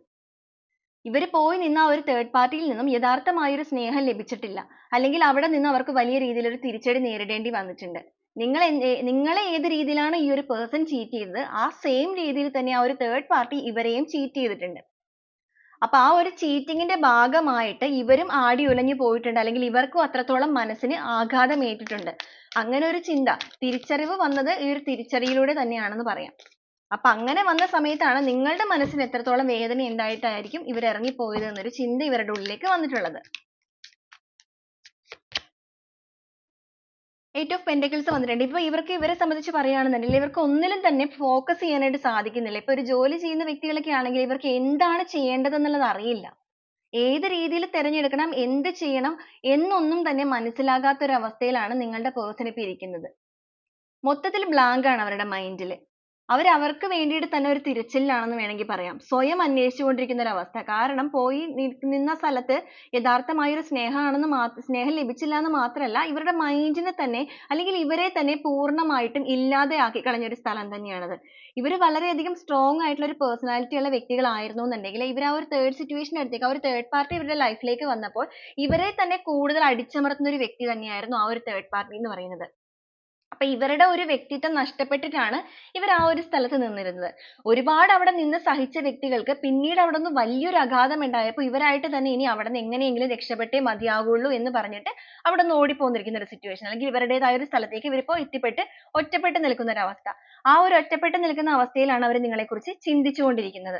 ഇവർ പോയി നിന്ന് ആ ഒരു തേർഡ് പാർട്ടിയിൽ യിൽ നിന്നും യഥാർത്ഥമായ ഒരു സ്നേഹം ലഭിച്ചിട്ടില്ല. അല്ലെങ്കിൽ അവിടെ നിന്ന് അവർക്ക് വലിയ രീതിയിൽ ഒരു തിരിച്ചടി നേരിടേണ്ടി വന്നിട്ടുണ്ട്. നിങ്ങൾ നിങ്ങളെ ഏത് രീതിയിലാണ് ഈ ഒരു person cheat ചെയ്തത്? ആ same രീതിയിൽ തന്നെ ആ ഒരു third party ഇവരെയും cheat ചെയ്തിട്ടുണ്ട്. അപ്പൊ ആ ഒരു cheating ന്റെ ഭാഗമായിട്ട് ഇവരും ആടി ഉലഞ്ഞു പോയിട്ടുണ്ട്. അല്ലെങ്കിൽ ഇവർക്കും അത്രത്തോളം മനസ്സിന് ആഘാതം ഏറ്റിട്ടുണ്ട് അങ്ങനെ ഒരു ചിന്ത തിരിച്ചറിവ് വന്നത് ഈ ഒരു തിരിച്ചറിയിലൂടെ തന്നെയാണെന്ന് പറയാം. അപ്പൊ അങ്ങനെ വന്ന സമയത്താണ് നിങ്ങളുടെ മനസ്സിന് എത്രത്തോളം വേദന ഉണ്ടായിട്ടായിരിക്കും ഇവർ ഇറങ്ങിപ്പോയത് എന്നൊരു ചിന്ത ഇവരുടെ ഉള്ളിലേക്ക് വന്നിട്ടുള്ളത്. Eight ഓഫ് pentacles വന്നിട്ടുണ്ട്. ഇപ്പൊ ഇവർക്ക് ഇവരെ സംബന്ധിച്ച് പറയുകയാണെന്നുണ്ടെങ്കിൽ ഇവർക്ക് ഒന്നിലും തന്നെ ഫോക്കസ് ചെയ്യാനായിട്ട് സാധിക്കുന്നില്ല. ഇപ്പൊ ഒരു ജോലി ചെയ്യുന്ന വ്യക്തികളൊക്കെ ആണെങ്കിൽ ഇവർക്ക് എന്താണ് ചെയ്യേണ്ടതെന്നുള്ളത് അറിയില്ല. ഏത് രീതിയിൽ തിരഞ്ഞെടുക്കണം എന്ത് ചെയ്യണം എന്നൊന്നും തന്നെ മനസ്സിലാകാത്ത ഒരു അവസ്ഥയിലാണ് നിങ്ങളുടെ പേഴ്സൺ ഇപ്പൊ ഇരിക്കുന്നത്. മൊത്തത്തിൽ blank ആണ് അവരുടെ ൽ. അവർ അവർക്ക് വേണ്ടിയിട്ട് തന്നെ ഒരു തിരച്ചിലിലാണെന്ന് വേണമെങ്കിൽ പറയാം. സ്വയം അന്വേഷിച്ചു കൊണ്ടിരിക്കുന്ന ഒരു അവസ്ഥ. കാരണം പോയി നിന്ന സ്ഥലത്ത് യഥാർത്ഥമായ ഒരു സ്നേഹമാണെന്ന് മാത്രം സ്നേഹം ലഭിച്ചില്ല എന്ന് മാത്രമല്ല ഇവരുടെ മൈൻഡിനെ തന്നെ അല്ലെങ്കിൽ ഇവരെ തന്നെ പൂർണമായിട്ടും ഇല്ലാതെയാക്കി കളഞ്ഞ ഒരു സ്ഥലം തന്നെയാണത്. ഇവർ വളരെയധികം strong ആയിട്ടുള്ള ഒരു personality ഉള്ള വ്യക്തികളായിരുന്നു എന്നുണ്ടെങ്കിൽ ഇവർ ആ ഒരു തേർഡ് സിറ്റുവേഷൻ അടുത്തേക്ക് ആ ഒരു third party ഇവരുടെ ലൈഫിലേക്ക് ലേക്ക് വന്നപ്പോൾ ഇവരെ തന്നെ കൂടുതൽ അടിച്ചമർത്തുന്ന ഒരു വ്യക്തി തന്നെയായിരുന്നു ആ ഒരു തേർഡ് പാർട്ടി എന്ന് പറയുന്നത്. അപ്പൊ ഇവരുടെ ഒരു വ്യക്തിത്വം നഷ്ടപ്പെട്ടിട്ടാണ് ഇവർ ആ ഒരു സ്ഥലത്ത് നിന്നിരുന്നത്. ഒരുപാട് അവിടെ നിന്ന് സഹിച്ച വ്യക്തികൾക്ക് പിന്നീട് അവിടെ നിന്ന് വലിയൊരു അഘാതം ഉണ്ടായപ്പോൾ ഇവരായിട്ട് തന്നെ ഇനി അവിടെ നിന്ന് എങ്ങനെയെങ്കിലും രക്ഷപ്പെട്ടേ മതിയാകുള്ളൂ എന്ന് പറഞ്ഞിട്ട് അവിടെ നിന്ന് ഓടിപ്പോന്നിരിക്കുന്ന ഒരു സിറ്റുവേഷൻ അല്ലെങ്കിൽ ഇവരുടേതായ ഒരു സ്ഥലത്തേക്ക് ഇവരിപ്പോ എത്തിപ്പെട്ട് ഒറ്റപ്പെട്ട് നിൽക്കുന്ന ഒരു അവസ്ഥ. ആ ഒരു ഒറ്റപ്പെട്ട് നിൽക്കുന്ന അവസ്ഥയിലാണ് അവർ നിങ്ങളെ കുറിച്ച് ചിന്തിച്ചുകൊണ്ടിരിക്കുന്നത്.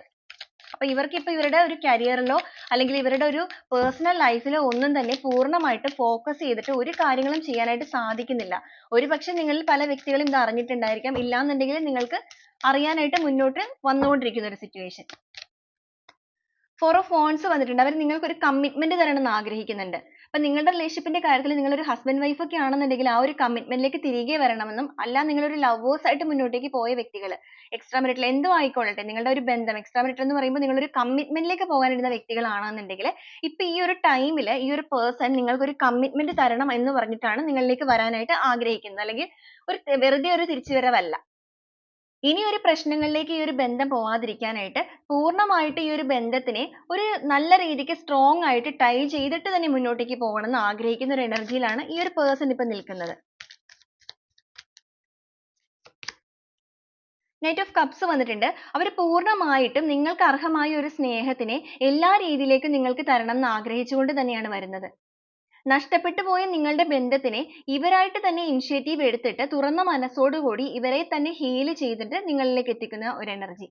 അപ്പൊ ഇവർക്ക് ഇപ്പൊ ഇവരുടെ ഒരു career ലോ അല്ലെങ്കിൽ ഇവരുടെ ഒരു personal life ലോ ഒന്നും തന്നെ പൂർണമായിട്ട് focus ചെയ്തിട്ട് ഒരു കാര്യങ്ങളും ചെയ്യാനായിട്ട് സാധിക്കുന്നില്ല. ഒരുപക്ഷെ നിങ്ങളിൽ പല വ്യക്തികളും ഇത് അറിഞ്ഞിട്ടുണ്ടായിരിക്കാം. ഇല്ലാന്നുണ്ടെങ്കിൽ നിങ്ങൾക്ക് അറിയാനായിട്ട് മുന്നോട്ട് വന്നുകൊണ്ടിരിക്കുന്ന ഒരു situation. ഫോർ ഓഫ് wands വന്നിട്ടുണ്ട്. അവർ നിങ്ങൾക്ക് ഒരു commitment തരണം എന്ന് ആഗ്രഹിക്കുന്നുണ്ട്. അപ്പൊ നിങ്ങളുടെ റിലേഷൻഷിപ്പിന്റെ കാര്യത്തിൽ നിങ്ങൾ ഒരു ഹസ്ബൻഡ് വൈഫ് ഒക്കെ ആണെന്നുണ്ടെങ്കിൽ ആ ഒരു കമ്മിറ്റ്മെന്റിലേക്ക് ലേക്ക് തിരികെ വരണമെന്നും അല്ല നിങ്ങൾ ഒരു ലവേഴ്സ് ആയിട്ട് മുന്നോട്ടേക്ക് പോയ വ്യക്തികൾ എക്സ്ട്രാ മെറിറ്റൽ എന്തും ആയിക്കൊള്ളട്ടെ നിങ്ങളുടെ ഒരു ബന്ധം എക്സ്ട്രാ മെറിറ്റൽ എന്ന് പറയുമ്പോൾ നിങ്ങൾ ഒരു കമ്മിറ്റ്മെന്റിലേക്ക് ഇടുന്ന വ്യക്തികളാണെന്നുണ്ടെങ്കിൽ ഇപ്പൊ ഈ ഒരു ടൈമിൽ ഈ ഒരു പേഴ്സൺ നിങ്ങൾക്ക് ഒരു കമ്മിറ്റ്മെന്റ് തരണം എന്ന് പറഞ്ഞിട്ടാണ് നിങ്ങളിലേക്ക് വരാനായിട്ട് ആഗ്രഹിക്കുന്നത്. അല്ലെങ്കിൽ ഒരു വെറുതെ ഒരു തിരിച്ചുവരവല്ല. ഇനി ഒരു പ്രശ്നങ്ങളിലേക്ക് ഈ ഒരു ബന്ധം പോവാതിരിക്കാനായിട്ട് പൂർണമായിട്ട് ഈ ഒരു ബന്ധത്തിനെ ഒരു നല്ല രീതിക്ക് strong ആയിട്ട് tie ചെയ്തിട്ട് തന്നെ മുന്നോട്ടേക്ക് പോകണം എന്ന് ആഗ്രഹിക്കുന്ന ഒരു energy ഈ ഒരു person ഇപ്പൊ നിൽക്കുന്നത്. knight of cups വന്നിട്ടുണ്ട് അവർ പൂർണമായിട്ടും നിങ്ങൾക്ക് അർഹമായ ഒരു സ്നേഹത്തിനെ എല്ലാ രീതിയിലേക്കും നിങ്ങൾക്ക് തരണം എന്ന് ആഗ്രഹിച്ചുകൊണ്ട് തന്നെയാണ് വരുന്നത്. നഷ്ടപ്പെട്ടു പോയ നിങ്ങളുടെ ബന്ധത്തിനെ ഇവരായിട്ട് തന്നെ ഇനിഷ്യേറ്റീവ് എടുത്തിട്ട് തുറന്ന മനസ്സോടുകൂടി ഇവരെ തന്നെ heal ചെയ്തിട്ട് നിങ്ങളിലേക്ക് എത്തിക്കുന്ന ഒരു എനർജി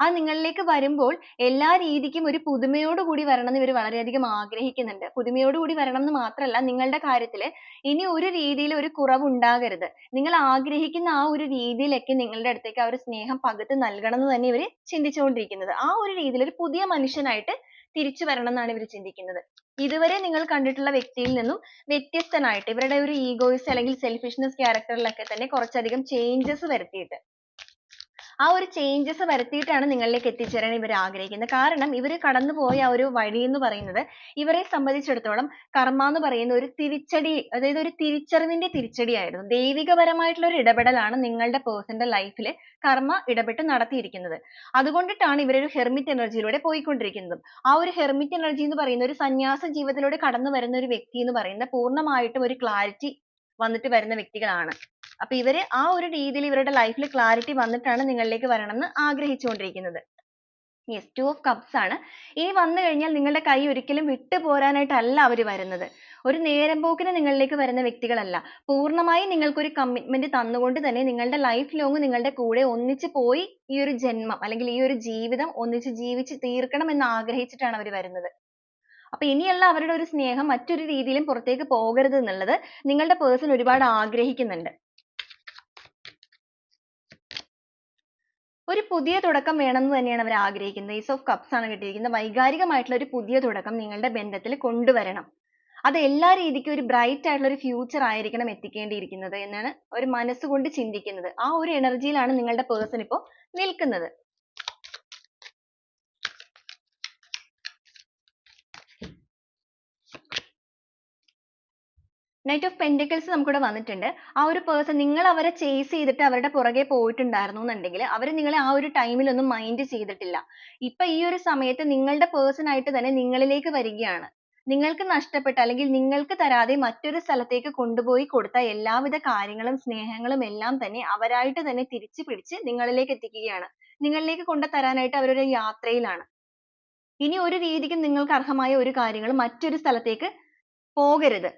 അത് നിങ്ങളിലേക്ക് വരുമ്പോൾ എല്ലാ രീതിക്കും ഒരു പുതുമയോടുകൂടി വരണം എന്ന് ഇവർ വളരെയധികം ആഗ്രഹിക്കുന്നുണ്ട്. പുതുമയോടുകൂടി വരണം എന്ന് മാത്രമല്ല നിങ്ങളുടെ കാര്യത്തിൽ ഇനി ഒരു രീതിയിൽ ഒരു കുറവുണ്ടാകരുത് നിങ്ങൾ ആഗ്രഹിക്കുന്ന ആ ഒരു രീതിയിലൊക്കെ നിങ്ങളുടെ അടുത്തേക്ക് ആ ഒരു സ്നേഹം പകുത്ത് നൽകണം എന്ന് തന്നെ ഇവർ ചിന്തിച്ചുകൊണ്ടിരിക്കുന്നത്. ആ ഒരു രീതിയിൽ ഒരു പുതിയ മനുഷ്യനായിട്ട് തിരിച്ചു വരണം എന്നാണ് ഇവർ ചിന്തിക്കുന്നത്. ഇതുവരെ നിങ്ങൾ കണ്ടിട്ടുള്ള വ്യക്തിയിൽ നിന്നും വ്യത്യസ്തനായിട്ട് ഇവരുടെ ഒരു egoism അല്ലെങ്കിൽ selfishness character ലൊക്കെ തന്നെ കുറച്ചധികം changes വരുത്തിയിട്ട് ആ ഒരു changes വരുത്തിയിട്ടാണ് നിങ്ങളിലേക്ക് എത്തിച്ചേരാൻ ഇവർ ആഗ്രഹിക്കുന്നത്. കാരണം ഇവർ കടന്നുപോയ ആ ഒരു വഴി എന്ന് പറയുന്നത് ഇവരെ സംബന്ധിച്ചിടത്തോളം കർമ്മ എന്ന് പറയുന്ന ഒരു തിരിച്ചടി അതായത് ഒരു തിരിച്ചറിവിന്റെ തിരിച്ചടിയായിരുന്നു. ദൈവികപരമായിട്ടുള്ള ഒരു ഇടപെടലാണ് നിങ്ങളുടെ person ന്റെ life കർമ്മ ഇടപെട്ട് നടത്തിയിരിക്കുന്നത്. അതുകൊണ്ടിട്ടാണ് ഇവർ ഒരു hermit energy യിലൂടെ പോയിക്കൊണ്ടിരിക്കുന്നത്. ആ ഒരു hermit energy എന്ന് പറയുന്ന ഒരു സന്യാസ ജീവിതത്തിലൂടെ കടന്നു വരുന്ന ഒരു വ്യക്തി എന്ന് പറയുന്നത് പൂർണമായിട്ടും ഒരു clarity വന്നിട്ട് വരുന്ന വ്യക്തികളാണ്. അപ്പൊ ഇവർ ആ ഒരു രീതിയിൽ ഇവരുടെ life ൽ clarity വന്നിട്ടാണ് നിങ്ങളിലേക്ക് വരണം എന്ന് ആഗ്രഹിച്ചുകൊണ്ടിരിക്കുന്നത്. yes two of cups ആണ്. ഇനി വന്നു കഴിഞ്ഞാൽ നിങ്ങളുടെ കൈ ഒരിക്കലും വിട്ടു പോരാനായിട്ടല്ല അവർ വരുന്നത്. ഒരു നേരം പോക്കിന് നിങ്ങളിലേക്ക് വരുന്ന വ്യക്തികളല്ല. പൂർണമായും നിങ്ങൾക്ക് ഒരു commitment തന്നുകൊണ്ട് തന്നെ നിങ്ങളുടെ life long നിങ്ങളുടെ കൂടെ ഒന്നിച്ച് പോയി ഈ ഒരു ജന്മം അല്ലെങ്കിൽ ഈ ഒരു ജീവിതം ഒന്നിച്ച് ജീവിച്ച് തീർക്കണം എന്ന് ആഗ്രഹിച്ചിട്ടാണ് അവർ വരുന്നത്. അപ്പൊ ഇനിയുള്ള അവരുടെ ഒരു സ്നേഹം മറ്റൊരു രീതിയിലും പുറത്തേക്ക് പോകരുത് എന്നുള്ളത് നിങ്ങളുടെ person ഒരുപാട് ആഗ്രഹിക്കുന്നുണ്ട്. ഒരു പുതിയ തുടക്കം വേണമെന്ന് തന്നെയാണ് അവർ ആഗ്രഹിക്കുന്നത്. ഈസ് ഓഫ് കപ്സ് ആണ് കിട്ടിയിരിക്കുന്നത്. വൈകാരികമായിട്ടുള്ള ഒരു പുതിയ തുടക്കം നിങ്ങളുടെ ബന്ധത്തിൽ കൊണ്ടുവരണം. അത് എല്ലാ രീതിക്കും ഒരു bright ആയിട്ടുള്ള ഒരു ഫ്യൂച്ചർ ആയിരിക്കണം എത്തിക്കേണ്ടിയിരിക്കുന്നത് എന്നാണ് ഒരു മനസ്സുകൊണ്ട് ചിന്തിക്കുന്നത്. ആ ഒരു energy യിലാണ് നിങ്ങളുടെ പേഴ്സൺ ഇപ്പോൾ നിൽക്കുന്നത്. Knight ഓഫ് പെൻഡിക്കിൾസ് നമുക്കിവിടെ വന്നിട്ടുണ്ട്. ആ ഒരു പേഴ്സൺ നിങ്ങൾ അവരെ ചേസ് ചെയ്തിട്ട് അവരുടെ പുറകെ പോയിട്ടുണ്ടായിരുന്നു എന്നുണ്ടെങ്കിൽ അവർ നിങ്ങളെ ആ ഒരു ടൈമിലൊന്നും മൈൻഡ് ചെയ്തിട്ടില്ല. ഇപ്പൊ ഈ ഒരു സമയത്ത് നിങ്ങളുടെ പേഴ്സൺ ആയിട്ട് തന്നെ നിങ്ങളിലേക്ക് വരികയാണ്. നിങ്ങൾക്ക് നഷ്ടപ്പെട്ട അല്ലെങ്കിൽ നിങ്ങൾക്ക് തരാതെ മറ്റൊരു സ്ഥലത്തേക്ക് കൊണ്ടുപോയി കൊടുത്ത എല്ലാവിധ കാര്യങ്ങളും സ്നേഹങ്ങളും എല്ലാം തന്നെ അവരായിട്ട് തന്നെ തിരിച്ചു പിടിച്ച് നിങ്ങളിലേക്ക് എത്തിക്കുകയാണ്. നിങ്ങളിലേക്ക് കൊണ്ടുതരാനായിട്ട് തരാനായിട്ട് അവരൊരു യാത്രയിലാണ്. ഇനി ഒരു രീതിക്കും നിങ്ങൾക്ക് അർഹമായ ഒരു കാര്യങ്ങളും മറ്റൊരു സ്ഥലത്തേക്ക് പോകരുത്.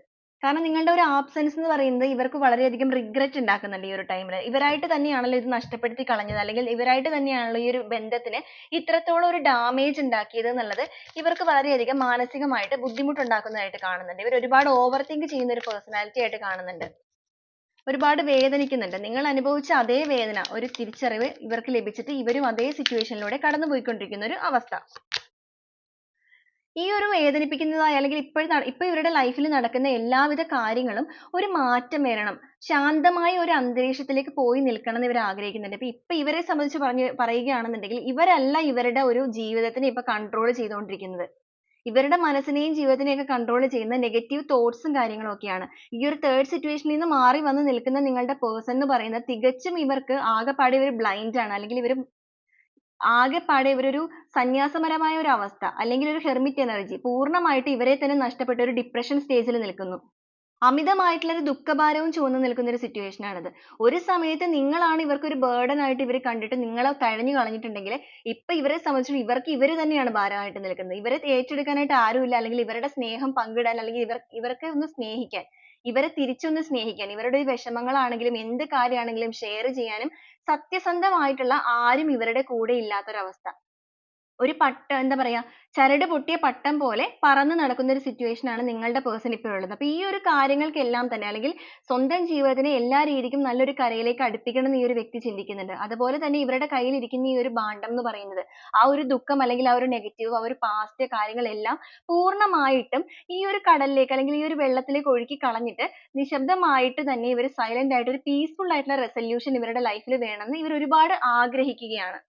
കാരണം നിങ്ങളുടെ ഒരു absence എന്ന് പറയുന്നത് ഇവർക്ക് വളരെയധികം regret ഉണ്ടാക്കുന്നുണ്ട് ഈ ഒരു time. ഇവരായിട്ട് തന്നെയാണല്ലോ ഇത് നഷ്ടപ്പെടുത്തി കളഞ്ഞത് അല്ലെങ്കിൽ ഇവരായിട്ട് തന്നെയാണല്ലോ ഈ ഒരു ബന്ധത്തിന് ഇത്രത്തോളം ഒരു damage ഉണ്ടാക്കിയത് എന്നുള്ളത് ഇവർക്ക് വളരെയധികം മാനസികമായിട്ട് ബുദ്ധിമുട്ടുണ്ടാക്കുന്നതായിട്ട് കാണുന്നുണ്ട്. ഇവർ ഒരുപാട് overthink ചെയ്യുന്ന ഒരു personality ആയിട്ട് കാണുന്നുണ്ട്. ഒരുപാട് വേദനിക്കുന്നുണ്ട്. നിങ്ങൾ അനുഭവിച്ച അതേ വേദന ഒരു തിരിച്ചറിവ് ഇവർക്ക് ലഭിച്ചിട്ട് ഇവരും അതേ situation ലൂടെ കടന്നുപോയിക്കൊണ്ടിരിക്കുന്ന ഒരു അവസ്ഥ. ഈ ഒരു വേദനിപ്പിക്കുന്നതായ അല്ലെങ്കിൽ ഇപ്പോഴത്തെ ഇപ്പൊ ഇവരുടെ ലൈഫിൽ നടക്കുന്ന എല്ലാവിധ കാര്യങ്ങളും ഒരു മാറ്റം വരണം. ശാന്തമായ ഒരു അന്തരീക്ഷത്തിലേക്ക് പോയി നിൽക്കണം എന്ന് ഇവർ ആഗ്രഹിക്കുന്നുണ്ട്. അപ്പൊ ഇപ്പൊ ഇവരെ സംബന്ധിച്ച് പറഞ്ഞ് പറയുകയാണെന്നുണ്ടെങ്കിൽ ഇവരല്ല ഇവരുടെ ഒരു ജീവിതത്തിനെ ഇപ്പൊ കൺട്രോൾ ചെയ്തുകൊണ്ടിരിക്കുന്നത്. ഇവരുടെ മനസ്സിനെയും ജീവിതത്തിനെയും ഒക്കെ control ചെയ്യുന്ന നെഗറ്റീവ് തോട്ട്സും കാര്യങ്ങളും ഒക്കെയാണ്. ഈ ഒരു തേർഡ് സിറ്റുവേഷനിൽ നിന്ന് മാറി വന്ന് നിൽക്കുന്ന നിങ്ങളുടെ പേഴ്സൺ എന്ന് പറയുന്നത് തികച്ചും ഇവർക്ക് ആകെപ്പാടെ ഇവർ ബ്ലൈൻഡ് ആണ് അല്ലെങ്കിൽ ഇവർ ആകെപ്പാടെ ഇവരൊരു സന്യാസപരമായ ഒരു അവസ്ഥ അല്ലെങ്കിൽ ഒരു ഹെർമിറ്റ് എനർജി പൂർണമായിട്ട് ഇവരെ തന്നെ നഷ്ടപ്പെട്ട ഒരു ഡിപ്രഷൻ സ്റ്റേജിൽ നിൽക്കുന്നു. അമിതമായിട്ടുള്ള ഒരു ദുഃഖഭാരവും ചുമന്ന് നിൽക്കുന്ന ഒരു situation ആണിത്. ഒരു സമയത്ത് നിങ്ങളാണ് ഇവർക്ക് ഒരു burden ആയിട്ട് ഇവർ കണ്ടിട്ട് നിങ്ങളെ തഴഞ്ഞു കളഞ്ഞിട്ടുണ്ടെങ്കിൽ ഇപ്പൊ ഇവരെ സംബന്ധിച്ച് ഇവർക്ക് ഇവർ തന്നെയാണ് ഭാരമായിട്ട് നിൽക്കുന്നത്. ഇവരെ ഏറ്റെടുക്കാനായിട്ട് ആരുമില്ല അല്ലെങ്കിൽ ഇവരുടെ സ്നേഹം പങ്കിടാൻ അല്ലെങ്കിൽ ഇവർ ഇവർക്ക് ഒന്ന് സ്നേഹിക്കാൻ ഇവരെ തിരിച്ചൊന്ന് സ്നേഹിക്കാൻ ഇവരുടെ വിഷമങ്ങളാണെങ്കിലും എന്ത് കാര്യമാണെങ്കിലും share ചെയ്യാനും സത്യസന്ധമായിട്ടുള്ള ആരും ഇവരുടെ കൂടെ ഇല്ലാത്ത ഒരു അവസ്ഥ. ഒരു പട്ട എന്താ പറയാ ചരട് പൊട്ടിയ പട്ടം പോലെ പറന്ന് നടക്കുന്ന ഒരു situation ആണ് നിങ്ങളുടെ person ഇപ്പോൾ ഉള്ളത്. അപ്പോൾ ഈ ഒരു കാര്യങ്ങൾക്കെല്ലാം തന്നെ അല്ലെങ്കിൽ സ്വന്തം ജീവിതത്തിനെ എല്ലാ രീതിക്കും നല്ലൊരു കരയിലേക്ക് അടുപ്പിക്കണം എന്ന് ഈ ഒരു വ്യക്തി ചിന്തിക്കുന്നുണ്ട്. അതുപോലെ തന്നെ ഇവരുടെ കയ്യിൽ ഇരിക്കുന്ന ഈ ഒരു ഭാണ്ഡം എന്ന് പറയുന്നത് ആ ഒരു ദുഃഖം അല്ലെങ്കിൽ ആ ഒരു negative ആ ഒരു past കാര്യങ്ങളെല്ലാം പൂർണമായിട്ടും ഈ ഒരു കടലിലേക്ക് അല്ലെങ്കിൽ ഈ ഒരു വെള്ളത്തിലേക്ക് ഒഴുക്കി കളഞ്ഞിട്ട് നിശബ്ദമായിട്ട് തന്നെ ഇവർ silent ആയിട്ട് ഒരു peaceful ആയിട്ടുള്ള resolution ഇവരുടെ life ൽ വേണമെന്ന് ഇവർ ഒരുപാട് ആഗ്രഹിക്കുകയാണ്.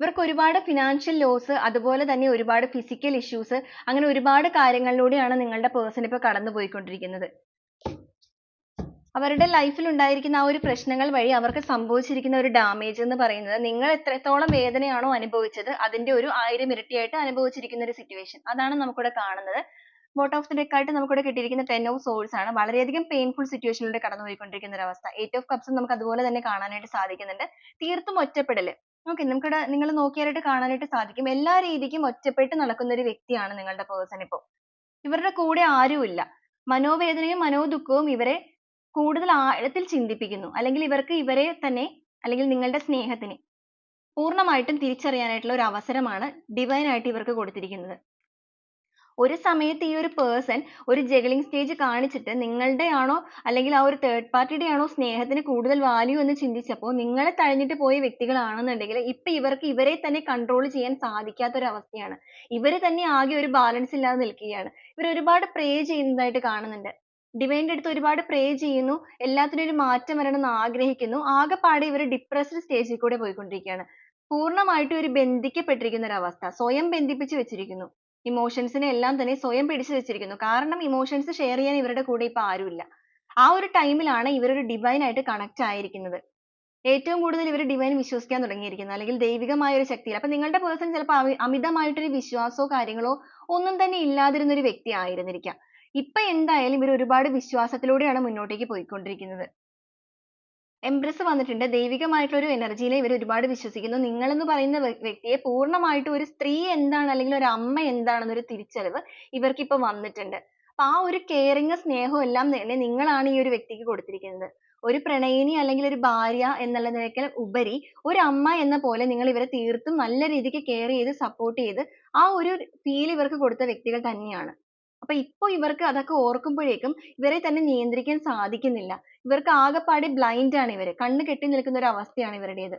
ഇവർക്ക് ഒരുപാട് ഫിനാൻഷ്യൽ ലോസ് അതുപോലെ തന്നെ ഒരുപാട് ഫിസിക്കൽ ഇഷ്യൂസ് അങ്ങനെ ഒരുപാട് കാര്യങ്ങളിലൂടെയാണ് നിങ്ങളുടെ പേഴ്സൺ ഇപ്പോൾ കടന്നുപോയിക്കൊണ്ടിരിക്കുന്നത്. അവരുടെ ലൈഫിൽ ഉണ്ടായിരിക്കുന്ന ആ ഒരു പ്രശ്നങ്ങൾ വഴി അവർക്ക് സംഭവിച്ചിരിക്കുന്ന ഒരു ഡാമേജ് എന്ന് പറയുന്നത് നിങ്ങൾ എത്രത്തോളം വേദനയാണോ അനുഭവിച്ചത് അതിന്റെ ഒരു ആയിരം ഇരട്ടിയായിട്ട് അനുഭവിച്ചിരിക്കുന്ന ഒരു സിറ്റുവേഷൻ അതാണ് നമുക്കിവിടെ കാണുന്നത്. ബോട്ട് ഓഫ് ദി ഡെക്ക് ആയിട്ട് നമുക്കിവിടെ കിട്ടിയിരിക്കുന്ന ടെൻ ഓഫ് സോൾസ് ആണ്. വളരെയധികം പെയിൻഫുൾ സിറ്റുവേഷനിലൂടെ ലൂടെ കടന്നുപോയിക്കൊണ്ടിരിക്കുന്ന ഒരു അവസ്ഥ. എയ്റ്റ് ഓഫ് കപ്സും നമുക്ക് അതുപോലെ തന്നെ കാണാനായിട്ട് സാധിക്കുന്നുണ്ട്. തീർത്തും ഒറ്റപ്പെടൽ. Okay നമുക്കിവിടെ നിങ്ങൾ നോക്കിയാലായിട്ട് കാണാനായിട്ട് സാധിക്കും. എല്ലാ രീതിക്കും ഒറ്റപ്പെട്ട് നടക്കുന്ന ഒരു വ്യക്തിയാണ് നിങ്ങളുടെ person ഇപ്പോൾ. ഇവരുടെ കൂടെ ആരുമില്ല. മനോവേദനയും മനോദുഃഖവും ഇവരെ കൂടുതൽ ആഴത്തിൽ ചിന്തിപ്പിക്കുന്നു. അല്ലെങ്കിൽ ഇവർക്ക് ഇവരെ തന്നെ അല്ലെങ്കിൽ നിങ്ങളുടെ സ്നേഹത്തിനെ പൂർണമായിട്ടും തിരിച്ചറിയാനായിട്ടുള്ള ഒരു അവസരമാണ് divine ആയിട്ട് ഇവർക്ക് കൊടുത്തിരിക്കുന്നത്. ഒരു സമയത്ത് ഈ ഒരു പേഴ്സൺ ഒരു ജഗലിംഗ് സ്റ്റേജ് കാണിച്ചിട്ട് നിങ്ങളുടെ ആണോ അല്ലെങ്കിൽ ആ ഒരു തേർഡ് പാർട്ടിയുടെ യുടെ ആണോ സ്നേഹത്തിന് കൂടുതൽ വാല്യൂ എന്ന് ചിന്തിച്ചപ്പോൾ നിങ്ങളെ തഴഞ്ഞിട്ട് പോയ വ്യക്തികളാണെന്നുണ്ടെങ്കിൽ ഇപ്പൊ ഇവർക്ക് ഇവരെ തന്നെ കൺട്രോൾ ചെയ്യാൻ സാധിക്കാത്ത ഒരു അവസ്ഥയാണ്. ഇവർ തന്നെ ആകെ ഒരു ബാലൻസ് ഇല്ലാതെ നിൽക്കുകയാണ്. ഇവർ ഒരുപാട് പ്രേ ചെയ്യുന്നതായിട്ട് കാണുന്നുണ്ട്. ഡിവൈന്റെ അടുത്ത് ഒരുപാട് പ്രേ ചെയ്യുന്നു. എല്ലാത്തിനും ഒരു മാറ്റം വരണം എന്ന് ആഗ്രഹിക്കുന്നു. ആകെപ്പാടെ ഇവർ ഡിപ്രസ്ഡ് സ്റ്റേജിൽ കൂടെ പോയിക്കൊണ്ടിരിക്കുകയാണ്. പൂർണമായിട്ടും ഒരു ബന്ധിക്കപ്പെട്ടിരിക്കുന്ന ഒരു അവസ്ഥ. സ്വയം ബന്ധിപ്പിച്ച് വെച്ചിരിക്കുന്നു. Emotions നെ എല്ലാം തന്നെ സ്വയം പിടിച്ചു വെച്ചിരിക്കുന്നു. കാരണം ഇമോഷൻസ് ഷെയർ ചെയ്യാൻ ഇവരുടെ കൂടെ ഇപ്പോൾ ആരുമില്ല. ആ ഒരു time ലാണ് ഇവർ ഒരു divine ആയിട്ട് connect ആയിരിക്കുന്നത്. ഏറ്റവും കൂടുതൽ ഇവർ divine വിശ്വസിക്കാൻ തുടങ്ങിയിരിക്കുന്നത് അല്ലെങ്കിൽ ദൈവികമായ ഒരു ശക്തിയിൽ. അപ്പോൾ നിങ്ങളുടെ person ചിലപ്പോൾ അമി അമിതമായിട്ട് ഒരു വിശ്വാസമോ കാര്യങ്ങളോ ഒന്നും തന്നെ ഇല്ലാതിരുന്ന ഒരു വ്യക്തി ആയിരുന്നിരിക്കാം. ഇപ്പൊ എന്തായാലും ഇവർ ഒരുപാട് വിശ്വാസത്തിലൂടെയാണ് മുന്നോട്ടേക്ക് പോയിക്കൊണ്ടിരിക്കുന്നത്. Empress വന്നിട്ടുണ്ട്. ദൈവികമായിട്ടുള്ള ഒരു എനർജിയിലെ ഇവർ ഒരുപാട് വിശ്വസിക്കുന്നു. നിങ്ങൾ എന്ന് പറയുന്ന വ്യക്തിയെ പൂർണമായിട്ടും ഒരു സ്ത്രീ എന്താണ് അല്ലെങ്കിൽ ഒരു അമ്മ എന്താണെന്ന് ഒരു തിരിച്ചറിവ് ഇവർക്ക് ഇപ്പോൾ വന്നിട്ടുണ്ട്. അപ്പോൾ ആ ഒരു കെയറിങ് സ്നേഹവും എല്ലാം തന്നെ നിങ്ങളാണ് ഈ ഒരു വ്യക്തിക്ക് കൊടുത്തിരിക്കുന്നത്. ഒരു പ്രണയിനി അല്ലെങ്കിൽ ഒരു ഭാര്യ എന്നുള്ളതിനേക്കാൾ ഉപരി ഒരു അമ്മ എന്ന പോലെ നിങ്ങൾ ഇവരെ തീർത്തും നല്ല രീതിക്ക് കെയർ ചെയ്ത് സപ്പോർട്ട് ചെയ്ത് ആ ഒരു ഫീൽ ഇവർക്ക് കൊടുത്ത വ്യക്തികൾ തന്നെയാണ്. അപ്പോൾ ഇപ്പൊ ഇവർക്ക് അതൊക്കെ ഓർക്കുമ്പോഴേക്കും ഇവരെ തന്നെ നിയന്ത്രിക്കാൻ സാധിക്കുന്നില്ല. ഇവർക്ക് ആകെപ്പാടെ ബ്ലൈൻഡ് ആണ് ഇവർ. കണ്ണ് കെട്ടി നിൽക്കുന്ന ഒരു അവസ്ഥയാണ് ഇവരുടേത്.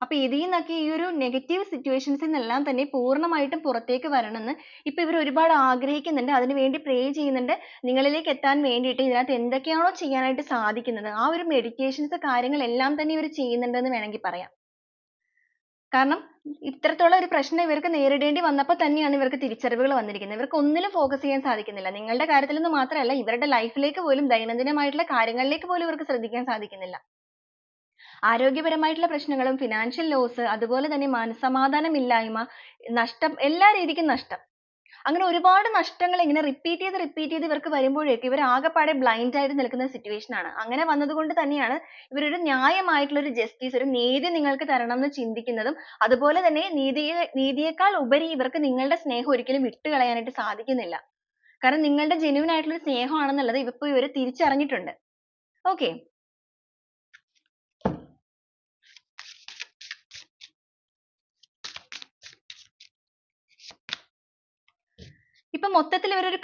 അപ്പൊ ഇതിൽ നിന്നൊക്കെ ഈ ഒരു നെഗറ്റീവ് situations ൽ നിന്നെല്ലാം തന്നെ പൂർണമായിട്ടും പുറത്തേക്ക് വരണമെന്ന് ഇപ്പൊ ഇവർ ഒരുപാട് ആഗ്രഹിക്കുന്നുണ്ട്. അതിനുവേണ്ടി പ്രേ ചെയ്യുന്നുണ്ട്. നിങ്ങളിലേക്ക് എത്താൻ വേണ്ടിയിട്ട് ഇതിനകത്ത് എന്തൊക്കെയാണോ ചെയ്യാനായിട്ട് സാധിക്കുന്നത് ആ ഒരു meditations കാര്യങ്ങളെല്ലാം തന്നെ ഇവർ ചെയ്യുന്നുണ്ടെന്ന് വേണമെങ്കിൽ പറയാം. കാരണം ഇത്തരത്തിലുള്ള ഒരു പ്രശ്നം ഇവർക്ക് നേരിടേണ്ടി വന്നപ്പോൾ തന്നെയാണ് ഇവർക്ക് തിരിച്ചറിവുകൾ വന്നിരിക്കുന്നത്. ഇവർക്ക് ഒന്നിലും ഫോക്കസ് ചെയ്യാൻ സാധിക്കുന്നില്ല. നിങ്ങളുടെ കാര്യത്തിൽ നിന്ന് മാത്രമല്ല ഇവരുടെ ലൈഫിലേക്ക് പോലും ദൈനംദിനമായിട്ടുള്ള കാര്യങ്ങളിലേക്ക് പോലും ഇവർക്ക് ശ്രദ്ധിക്കാൻ സാധിക്കുന്നില്ല. ആരോഗ്യപരമായിട്ടുള്ള പ്രശ്നങ്ങളും ഫിനാൻഷ്യൽ ലോസ് അതുപോലെ തന്നെ മനസ്സമാധാനമില്ലായ്മ, നഷ്ടം എല്ലാ രീതിക്കും നഷ്ടം. അങ്ങനെ ഒരുപാട് നഷ്ടങ്ങൾ ഇങ്ങനെ repeat ചെയ്ത് repeat ചെയ്ത് ഇവർക്ക് വരുമ്പോഴേക്കും ഇവർ ആകെപ്പാടെ blind ആയിട്ട് നിൽക്കുന്ന situation ആണ്. അങ്ങനെ വന്നതുകൊണ്ട് തന്നെയാണ് ഇവർ ഒരു ന്യായമായിട്ടുള്ള ഒരു justice ഒരു നീതി നിങ്ങൾക്ക് തരണം എന്ന് ചിന്തിക്കുന്നതും അതുപോലെ തന്നെ നീതിയെ നീതിയേക്കാൾ ഉപരി ഇവർക്ക് നിങ്ങളുടെ സ്നേഹം ഒരിക്കലും വിട്ടുകളയാനായിട്ട് സാധിക്കുന്നില്ല. കാരണം നിങ്ങളുടെ genuine ആയിട്ടുള്ള ഒരു സ്നേഹമാണെന്നുള്ളത് ഇപ്പോൾ ഇവർ തിരിച്ചറിഞ്ഞിട്ടുണ്ട്. okay ഇപ്പൊ മൊത്തത്തിൽ ഇവർ ഒരു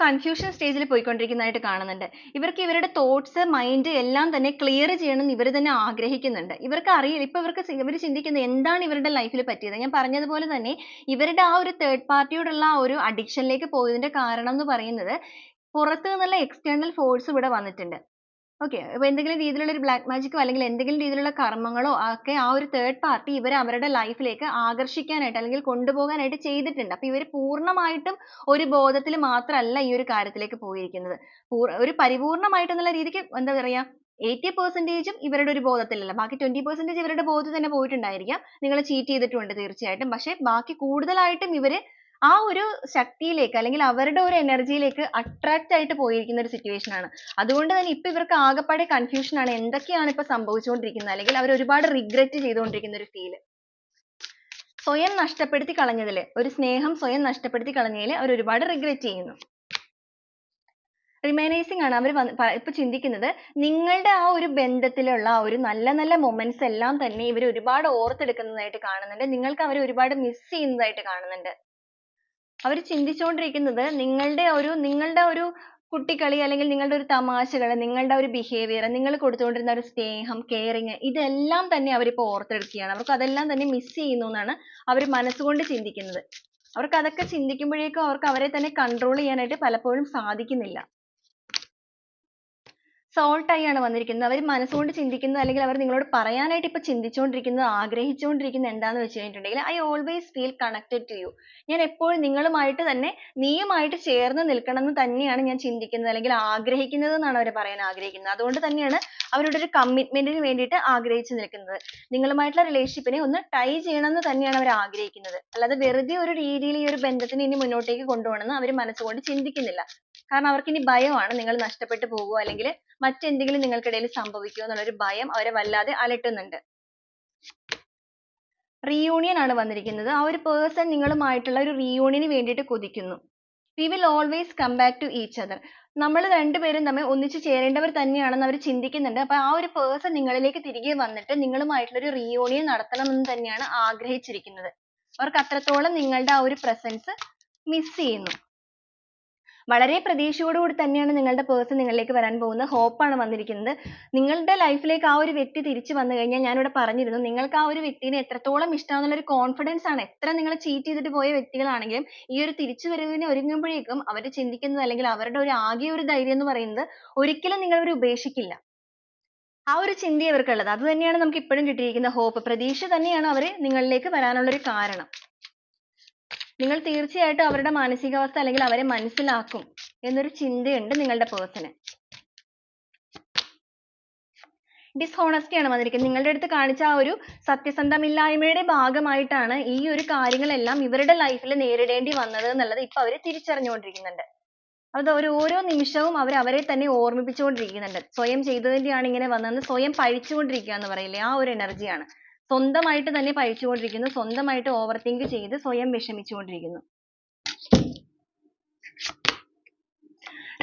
സ്റ്റേജിൽ പോയിക്കൊണ്ടിരിക്കുന്നതായിട്ട് കാണുന്നുണ്ട്. ഇവർക്ക് ഇവരുടെ തോട്ട്സ് മൈൻഡ് എല്ലാം തന്നെ ക്ലിയർ ചെയ്യണം എന്ന് ഇവർ തന്നെ ആഗ്രഹിക്കുന്നുണ്ട്. ഇവർക്ക് അറിയില്ല ഇപ്പൊ ഇവർക്ക് ഇവർ ചിന്തിക്കുന്നത് എന്താണ് ഇവരുടെ ലൈഫിൽ പറ്റിയത്? ഞാൻ പറഞ്ഞതുപോലെ തന്നെ ഇവരുടെ ആ ഒരു തേർഡ് പാർട്ടിയോടുള്ള ആ ഒരു അഡിക്ഷനിലേക്ക് ലേക്ക് പോയതിന്റെ കാരണം എന്ന് പറയുന്നത് പുറത്തു നിന്നുള്ള എക്സ്റ്റേണൽ ഫോഴ്സ് ഇവിടെ വന്നിട്ടുണ്ട്. Okay അപ്പോൾ എന്തെങ്കിലും രീതിയിലുള്ള ഒരു ബ്ലാക്ക് മാജിക്കോ അല്ലെങ്കിൽ എന്തെങ്കിലും രീതിയിലുള്ള കർമ്മങ്ങളോ ഒക്കെ ആ ഒരു തേർഡ് പാർട്ടി ഇവരെ അവരുടെ ലൈഫിലേക്ക് ലേക്ക് ആകർഷിക്കാനായിട്ട് അല്ലെങ്കിൽ കൊണ്ടുപോകാനായിട്ട് ചെയ്തിട്ടുണ്ട്. അപ്പോൾ ഇവർ പൂർണമായിട്ടും ഒരു ബോധത്തിൽ മാത്രമല്ല ഈ ഒരു കാര്യത്തിലേക്ക് പോയിരിക്കുന്നത്. ഒരു പരിപൂർണമായിട്ട് എന്നുള്ള രീതിക്ക് എന്താ പറയാ eighty percentage ഉം ഇവരുടെ ഒരു ബോധത്തിലല്ല. ബാക്കി twenty percentage ഇവരുടെ ബോധത്തിൽ തന്നെ പോയിട്ടുണ്ടായിരിക്കാം. നിങ്ങൾ ചീറ്റ് ചെയ്തിട്ടുണ്ട് തീർച്ചയായിട്ടും. പക്ഷേ ബാക്കി കൂടുതലായിട്ടും ഇവർ ആ ഒരു ശക്തിയിലേക്ക് അല്ലെങ്കിൽ അവരുടെ ഒരു എനർജിയിലേക്ക് യിലേക്ക് attract ആയിട്ട് പോയിരിക്കുന്ന ഒരു സിറ്റുവേഷൻ ആണ്. അതുകൊണ്ട് തന്നെ ഇപ്പോൾ ഇവർക്ക് ആകെപ്പാടെ confusion ആണ് എന്തൊക്കെയാണ് ഇപ്പോൾ സംഭവിച്ചുകൊണ്ടിരിക്കുന്നത് അല്ലെങ്കിൽ അവർ ഒരുപാട് റിഗ്രറ്റ് ചെയ്തുകൊണ്ടിരിക്കുന്ന ഒരു feel. സ്വയം നഷ്ടപ്പെടുത്തി കളഞ്ഞതിൽ ഒരു സ്നേഹം സ്വയം നഷ്ടപ്പെടുത്തി കളഞ്ഞതിൽ അവർ ഒരുപാട് റിഗ്രറ്റ് ചെയ്യുന്നു. റിമൈനൈസിങ് ആണ് അവർ ഇപ്പൊ ചിന്തിക്കുന്നത് നിങ്ങളുടെ ആ ഒരു ബന്ധത്തിലുള്ള ആ ഒരു നല്ല നല്ല മൊമെന്റ്സ് എല്ലാം തന്നെ ഇവർ ഒരുപാട് ഓർത്തെടുക്കുന്നതായിട്ട് കാണുന്നുണ്ട് നിങ്ങൾക്ക് അവരെ ഒരുപാട് miss ചെയ്യുന്നതായിട്ട് കാണുന്നുണ്ട് അവർ ചിന്തിച്ചുകൊണ്ടിരിക്കുന്നത് നിങ്ങളുടെ ഒരു നിങ്ങളുടെ ഒരു കുട്ടിക്കളി അല്ലെങ്കിൽ നിങ്ങളുടെ ഒരു തമാശകൾ നിങ്ങളുടെ ഒരു ബിഹേവിയർ നിങ്ങൾ കൊടുത്തുകൊണ്ടിരുന്ന ഒരു സ്നേഹം caring ഇതെല്ലാം തന്നെ അവരിപ്പോൾ ഓർത്തെടുക്കുകയാണ്. അവർക്ക് അതെല്ലാം തന്നെ miss ചെയ്യുന്നു എന്നാണ് അവർ മനസ്സുകൊണ്ട് ചിന്തിക്കുന്നത്. അവർക്ക് അതൊക്കെ ചിന്തിക്കുമ്പോഴേക്കും അവർക്ക് അവരെ തന്നെ control ചെയ്യാനായിട്ട് പലപ്പോഴും സാധിക്കുന്നില്ല. Salt ആയാണ് വന്നിരിക്കുന്നത്. അവർ മനസ്സുകൊണ്ട് ചിന്തിക്കുന്നത് അല്ലെങ്കിൽ അവർ നിങ്ങളോട് പറയാനായിട്ട് ഇപ്പൊ ചിന്തിച്ചുകൊണ്ടിരിക്കുന്നത് ആഗ്രഹിച്ചുകൊണ്ടിരിക്കുന്നത് എന്താന്ന് വെച്ച് കഴിഞ്ഞിട്ടുണ്ടെങ്കിൽ I always feel connected to you ഞാൻ എപ്പോഴും നിങ്ങളുമായിട്ട് തന്നെ നീയുമായിട്ട് ചേർന്ന് നിൽക്കണം എന്ന് തന്നെയാണ് ഞാൻ ചിന്തിക്കുന്നത് അല്ലെങ്കിൽ ആഗ്രഹിക്കുന്നത് എന്നാണ് അവർ പറയാൻ ആഗ്രഹിക്കുന്നത്. അതുകൊണ്ട് തന്നെയാണ് അവരുടെ ഒരു കമ്മിറ്റ്മെന്റിന് വേണ്ടിയിട്ട് ആഗ്രഹിച്ചു നിൽക്കുന്നത്. നിങ്ങളുമായിട്ടുള്ള റിലേഷൻഷിപ്പിനെ ഒന്ന് ടൈ ചെയ്യണം എന്ന് തന്നെയാണ് അവർ ആഗ്രഹിക്കുന്നത്. അല്ലാതെ വെറുതെ ഒരു രീതിയിൽ ഈ ഒരു ബന്ധത്തിനെ ഇനി മുന്നോട്ടേക്ക് കൊണ്ടുപോകണം എന്ന് അവർ മനസ്സുകൊണ്ട് ചിന്തിക്കുന്നില്ല. കാരണം അവർക്ക് ഇനി ഭയമാണ് നിങ്ങൾ നഷ്ടപ്പെട്ടു പോകുമോ അല്ലെങ്കിൽ മറ്റെന്തെങ്കിലും നിങ്ങൾക്കിടയിൽ സംഭവിക്കുമോ എന്നുള്ള ഒരു ഭയം അവരെ വല്ലാതെ അലട്ടുന്നുണ്ട്. Reunion ആണ് വന്നിരിക്കുന്നത്. ആ ഒരു person നിങ്ങളുമായിട്ടുള്ള ഒരു reunion നു വേണ്ടിയിട്ട് കൊതിക്കുന്നു. We will always come back to each other. നമ്മൾ രണ്ടുപേരും തമ്മിൽ ഒന്നിച്ചു ചേരേണ്ടവർ തന്നെയാണെന്ന് അവർ ചിന്തിക്കുന്നുണ്ട്. അപ്പോൾ ആ ഒരു person നിങ്ങളിലേക്ക് തിരികെ വന്നിട്ട് നിങ്ങളുമായിട്ടുള്ള ഒരു reunion നടത്തണം എന്ന് തന്നെയാണ് ആഗ്രഹിച്ചിരിക്കുന്നത്. അവർക്ക് അത്രത്തോളം നിങ്ങളുടെ ആ ഒരു presence miss ചെയ്യുന്നു. വളരെ പ്രതീക്ഷയോടുകൂടി തന്നെയാണ് നിങ്ങളുടെ person നിങ്ങളിലേക്ക് വരാൻ പോകുന്നത്. ആണ് വന്നിരിക്കുന്നത്. നിങ്ങളുടെ ലൈഫിലേക്ക് ലേക്ക് ആ ഒരു വ്യക്തി തിരിച്ചു വന്നു കഴിഞ്ഞാൽ ഞാൻ ഇവിടെ പറഞ്ഞിരുന്നു നിങ്ങൾക്ക് ആ ഒരു വ്യക്തിനെ എത്രത്തോളം ഇഷ്ടമാണെന്നുള്ള ഒരു confidence ആണ്. എത്ര നിങ്ങൾ ചീറ്റ് ചെയ്തിട്ട് പോയ വ്യക്തികളാണെങ്കിലും ഈ ഒരു തിരിച്ചു വരവിനെ ഒരുങ്ങുമ്പോഴേക്കും അവർ ചിന്തിക്കുന്നത് അല്ലെങ്കിൽ അവരുടെ ഒരു ആകെ ഒരു ധൈര്യം എന്ന് പറയുന്നത് ഒരിക്കലും നിങ്ങൾ അവരെ ഉപേക്ഷിക്കില്ല. ആ ഒരു ചിന്തയാണ് അവർക്കുള്ളത്. അത് തന്നെയാണ് നമുക്ക് ഇപ്പോഴും കിട്ടിയിരിക്കുന്ന ഹോപ്പ്. പ്രതീക്ഷ തന്നെയാണ് അവർ നിങ്ങളിലേക്ക് വരാനുള്ള ഒരു കാരണം. നിങ്ങൾ തീർച്ചയായിട്ടും അവരുടെ മാനസികാവസ്ഥ അല്ലെങ്കിൽ അവരെ മനസ്സിലാക്കും എന്നൊരു ചിന്തയുണ്ട് നിങ്ങളുടെ person ന്. Dishonesty ആണ് വന്നിരിക്കുന്നത്. നിങ്ങളുടെ അടുത്ത് കാണിച്ച ആ ഒരു സത്യസന്ധമില്ലായ്മയുടെ ഭാഗമായിട്ടാണ് ഈ ഒരു കാര്യങ്ങളെല്ലാം ഇവരുടെ ലൈഫിൽ നേരിടേണ്ടി വന്നത് എന്നുള്ളത് ഇപ്പൊ അവർ തിരിച്ചറിഞ്ഞുകൊണ്ടിരിക്കുന്നുണ്ട്. അത് ഒരു ഓരോ നിമിഷവും അവർ അവരെ തന്നെ ഓർമ്മിപ്പിച്ചുകൊണ്ടിരിക്കുന്നുണ്ട്. സ്വയം ചെയ്തതിന്റെയാണ് ഇങ്ങനെ വന്നതെന്ന് സ്വയം പഴിച്ചുകൊണ്ടിരിക്കുക എന്ന് പറയില്ലേ? ആ ഒരു എനർജിയാണ് സ്വന്തമായിട്ട് തന്നെ പഴിച്ചുകൊണ്ടിരിക്കുന്നു സ്വന്തമായിട്ട് ഓവർ തിങ്ക് ചെയ്ത് സ്വയം വിഷമിച്ചുകൊണ്ടിരിക്കുന്നു.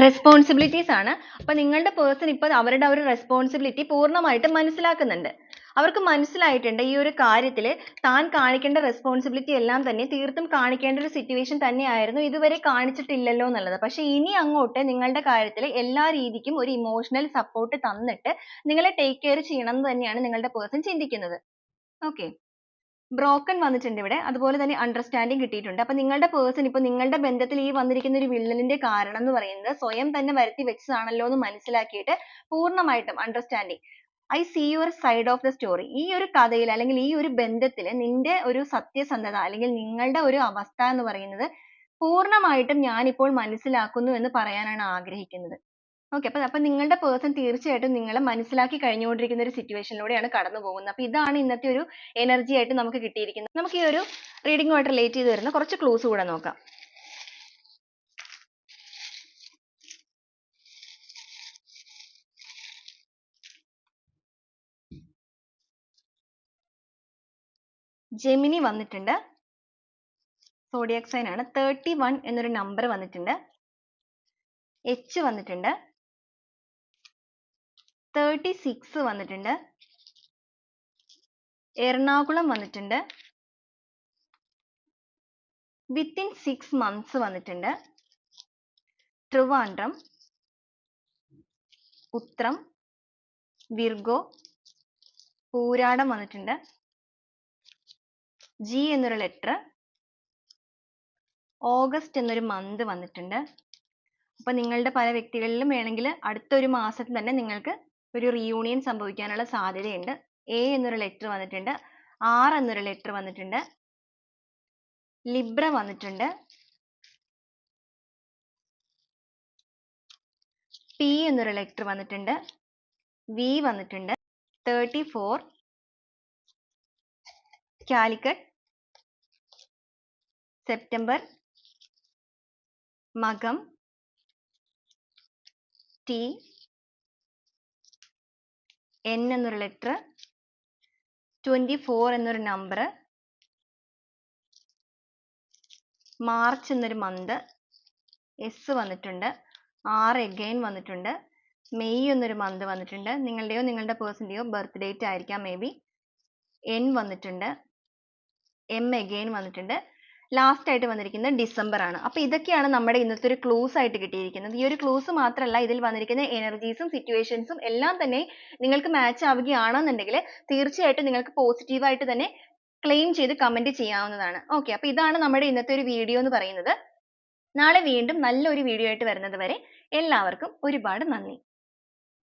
റെസ്പോൺസിബിലിറ്റീസ് ആണ്. അപ്പൊ നിങ്ങളുടെ പേഴ്സൺ ഇപ്പൊ അവരുടെ ഒരു റെസ്പോൺസിബിലിറ്റി പൂർണമായിട്ട് മനസ്സിലാക്കുന്നുണ്ട്. അവർക്ക് മനസ്സിലായിട്ടുണ്ട് ഈ ഒരു കാര്യത്തിൽ താൻ കാണിക്കേണ്ട റെസ്പോൺസിബിലിറ്റി എല്ലാം തന്നെ തീർത്തും കാണിക്കേണ്ട ഒരു സിറ്റുവേഷൻ തന്നെയായിരുന്നു ഇതുവരെ കാണിച്ചിട്ടില്ലല്ലോ എന്നുള്ളത്. പക്ഷെ ഇനി അങ്ങോട്ട് നിങ്ങളുടെ കാര്യത്തിൽ എല്ലാ രീതിക്കും ഒരു emotional സപ്പോർട്ട് തന്നിട്ട് നിങ്ങളെ ടേക്ക് കെയർ ചെയ്യണം എന്ന് തന്നെയാണ് നിങ്ങളുടെ പേഴ്സൺ ചിന്തിക്കുന്നത്. Okay. Broken വന്നിട്ടുണ്ട് ഇവിടെ. അതുപോലെ തന്നെ understanding കിട്ടിയിട്ടുണ്ട്. അപ്പോൾ നിങ്ങളുടെ പേഴ്സൺ ഇപ്പൊ നിങ്ങളുടെ ബന്ധത്തിൽ ഈ വന്നിരിക്കുന്ന ഒരു വിള്ളലിന്റെ കാരണം എന്ന് പറയുന്നത് സ്വയം തന്നെ വരുത്തി വെച്ചതാണല്ലോ എന്ന് മനസ്സിലാക്കിയിട്ട് പൂർണമായിട്ടും understanding I see your side of the story ഈ ഒരു കഥയിൽ അല്ലെങ്കിൽ ഈ ഒരു ബന്ധത്തിൽ നിന്റെ ഒരു സത്യസന്ധത അല്ലെങ്കിൽ നിങ്ങളുടെ ഒരു അവസ്ഥ എന്ന് പറയുന്നത് പൂർണമായിട്ടും ഞാൻ ഇപ്പോൾ മനസ്സിലാക്കുന്നു എന്ന് പറയാനാണ് ആഗ്രഹിക്കുന്നത്. Okay അപ്പൊ അപ്പൊ നിങ്ങളുടെ പേഴ്സൺ തീർച്ചയായിട്ടും നിങ്ങളെ മനസ്സിലാക്കി കഴിഞ്ഞുകൊണ്ടിരിക്കുന്ന ഒരു situation ലൂടെയാണ് കടന്നു പോകുന്നത്. അപ്പൊ ഇതാണ് ഇന്നത്തെ ഒരു എനർജി ആയിട്ട് നമുക്ക് കിട്ടിയിരിക്കുന്നത്. നമുക്ക് ഈ ഒരു reading ഉമായിട്ട് relate ചെയ്ത് വരുന്ന കുറച്ച് clues കൂടെ നോക്കാം. ജെമിനി വന്നിട്ടുണ്ട്. Zodiac ആണ്. തേർട്ടി വൺ എന്നൊരു നമ്പർ വന്നിട്ടുണ്ട്. എച്ച് വന്നിട്ടുണ്ട്. തേർട്ടി സിക്സ് വന്നിട്ടുണ്ട്. എറണാകുളം വന്നിട്ടുണ്ട്. വിത്തിൻ സിക്സ് മന്ത്സ് വന്നിട്ടുണ്ട്. ട്രിവാൻഡ്രം ഉത്രം വിർഗോ പൂരാടം വന്നിട്ടുണ്ട്. ജി എന്നൊരു ലെറ്റർ ഓഗസ്റ്റ് എന്നൊരു മന്ത് വന്നിട്ടുണ്ട്. അപ്പൊ നിങ്ങളുടെ പല വ്യക്തികളിലും വേണമെങ്കിൽ അടുത്ത ഒരു മാസത്തിൽ തന്നെ നിങ്ങൾക്ക് ഒരു റീയൂണിയൻ സംഭവിക്കാനുള്ള സാധ്യതയുണ്ട്. എ എന്നൊരു ലെറ്റർ വന്നിട്ടുണ്ട്. ആർ എന്നൊരു ലെറ്റർ വന്നിട്ടുണ്ട്. ലിബ്ര വന്നിട്ടുണ്ട്. പി എന്നൊരു ലെറ്റർ വന്നിട്ടുണ്ട്. വി വന്നിട്ടുണ്ട്. തേർട്ടി ഫോർ കാലിക്കറ്റ് സെപ്റ്റംബർ മകം. ടി എൻ എന്നൊരു ലെറ്റർ ട്വന്റി ഫോർ എന്നൊരു നമ്പർ മാർച്ച് എന്നൊരു മന്ത് എസ് വന്നിട്ടുണ്ട് ആറ് again വന്നിട്ടുണ്ട് മെയ് എന്നൊരു മന്ത് വന്നിട്ടുണ്ട്. നിങ്ങളുടെയോ നിങ്ങളുടെ പേഴ്സന്റെയോ ബർത്ത് ഡേറ്റ് ആയിരിക്കാം മേ ബി എൻ വന്നിട്ടുണ്ട് എം again വന്നിട്ടുണ്ട്. ലാസ്റ്റ് ആയിട്ട് വന്നിരിക്കുന്നത് ഡിസംബർ ആണ്. അപ്പോൾ ഇതൊക്കെയാണ് നമ്മുടെ ഇന്നത്തെ ഒരു ക്ലൂസ് ആയിട്ട് കിട്ടിയിരിക്കുന്നത്. ഈ ഒരു ക്ലൂസ് മാത്രമല്ല ഇതിൽ വന്നിരിക്കുന്ന എനർജീസും സിറ്റുവേഷൻസും എല്ലാം തന്നെ നിങ്ങൾക്ക് മാച്ച് ആവുകയാണെന്നുണ്ടെങ്കിൽ തീർച്ചയായിട്ടും നിങ്ങൾക്ക് പോസിറ്റീവായിട്ട് തന്നെ ക്ലെയിം ചെയ്ത് കമന്റ് ചെയ്യാവുന്നതാണ്. ഓക്കെ അപ്പോൾ ഇതാണ് നമ്മുടെ ഇന്നത്തെ ഒരു വീഡിയോ എന്ന് പറയുന്നത്. നാളെ വീണ്ടും നല്ലൊരു വീഡിയോ ആയിട്ട് വരുന്നത് വരെ എല്ലാവർക്കും ഒരുപാട് നന്ദി.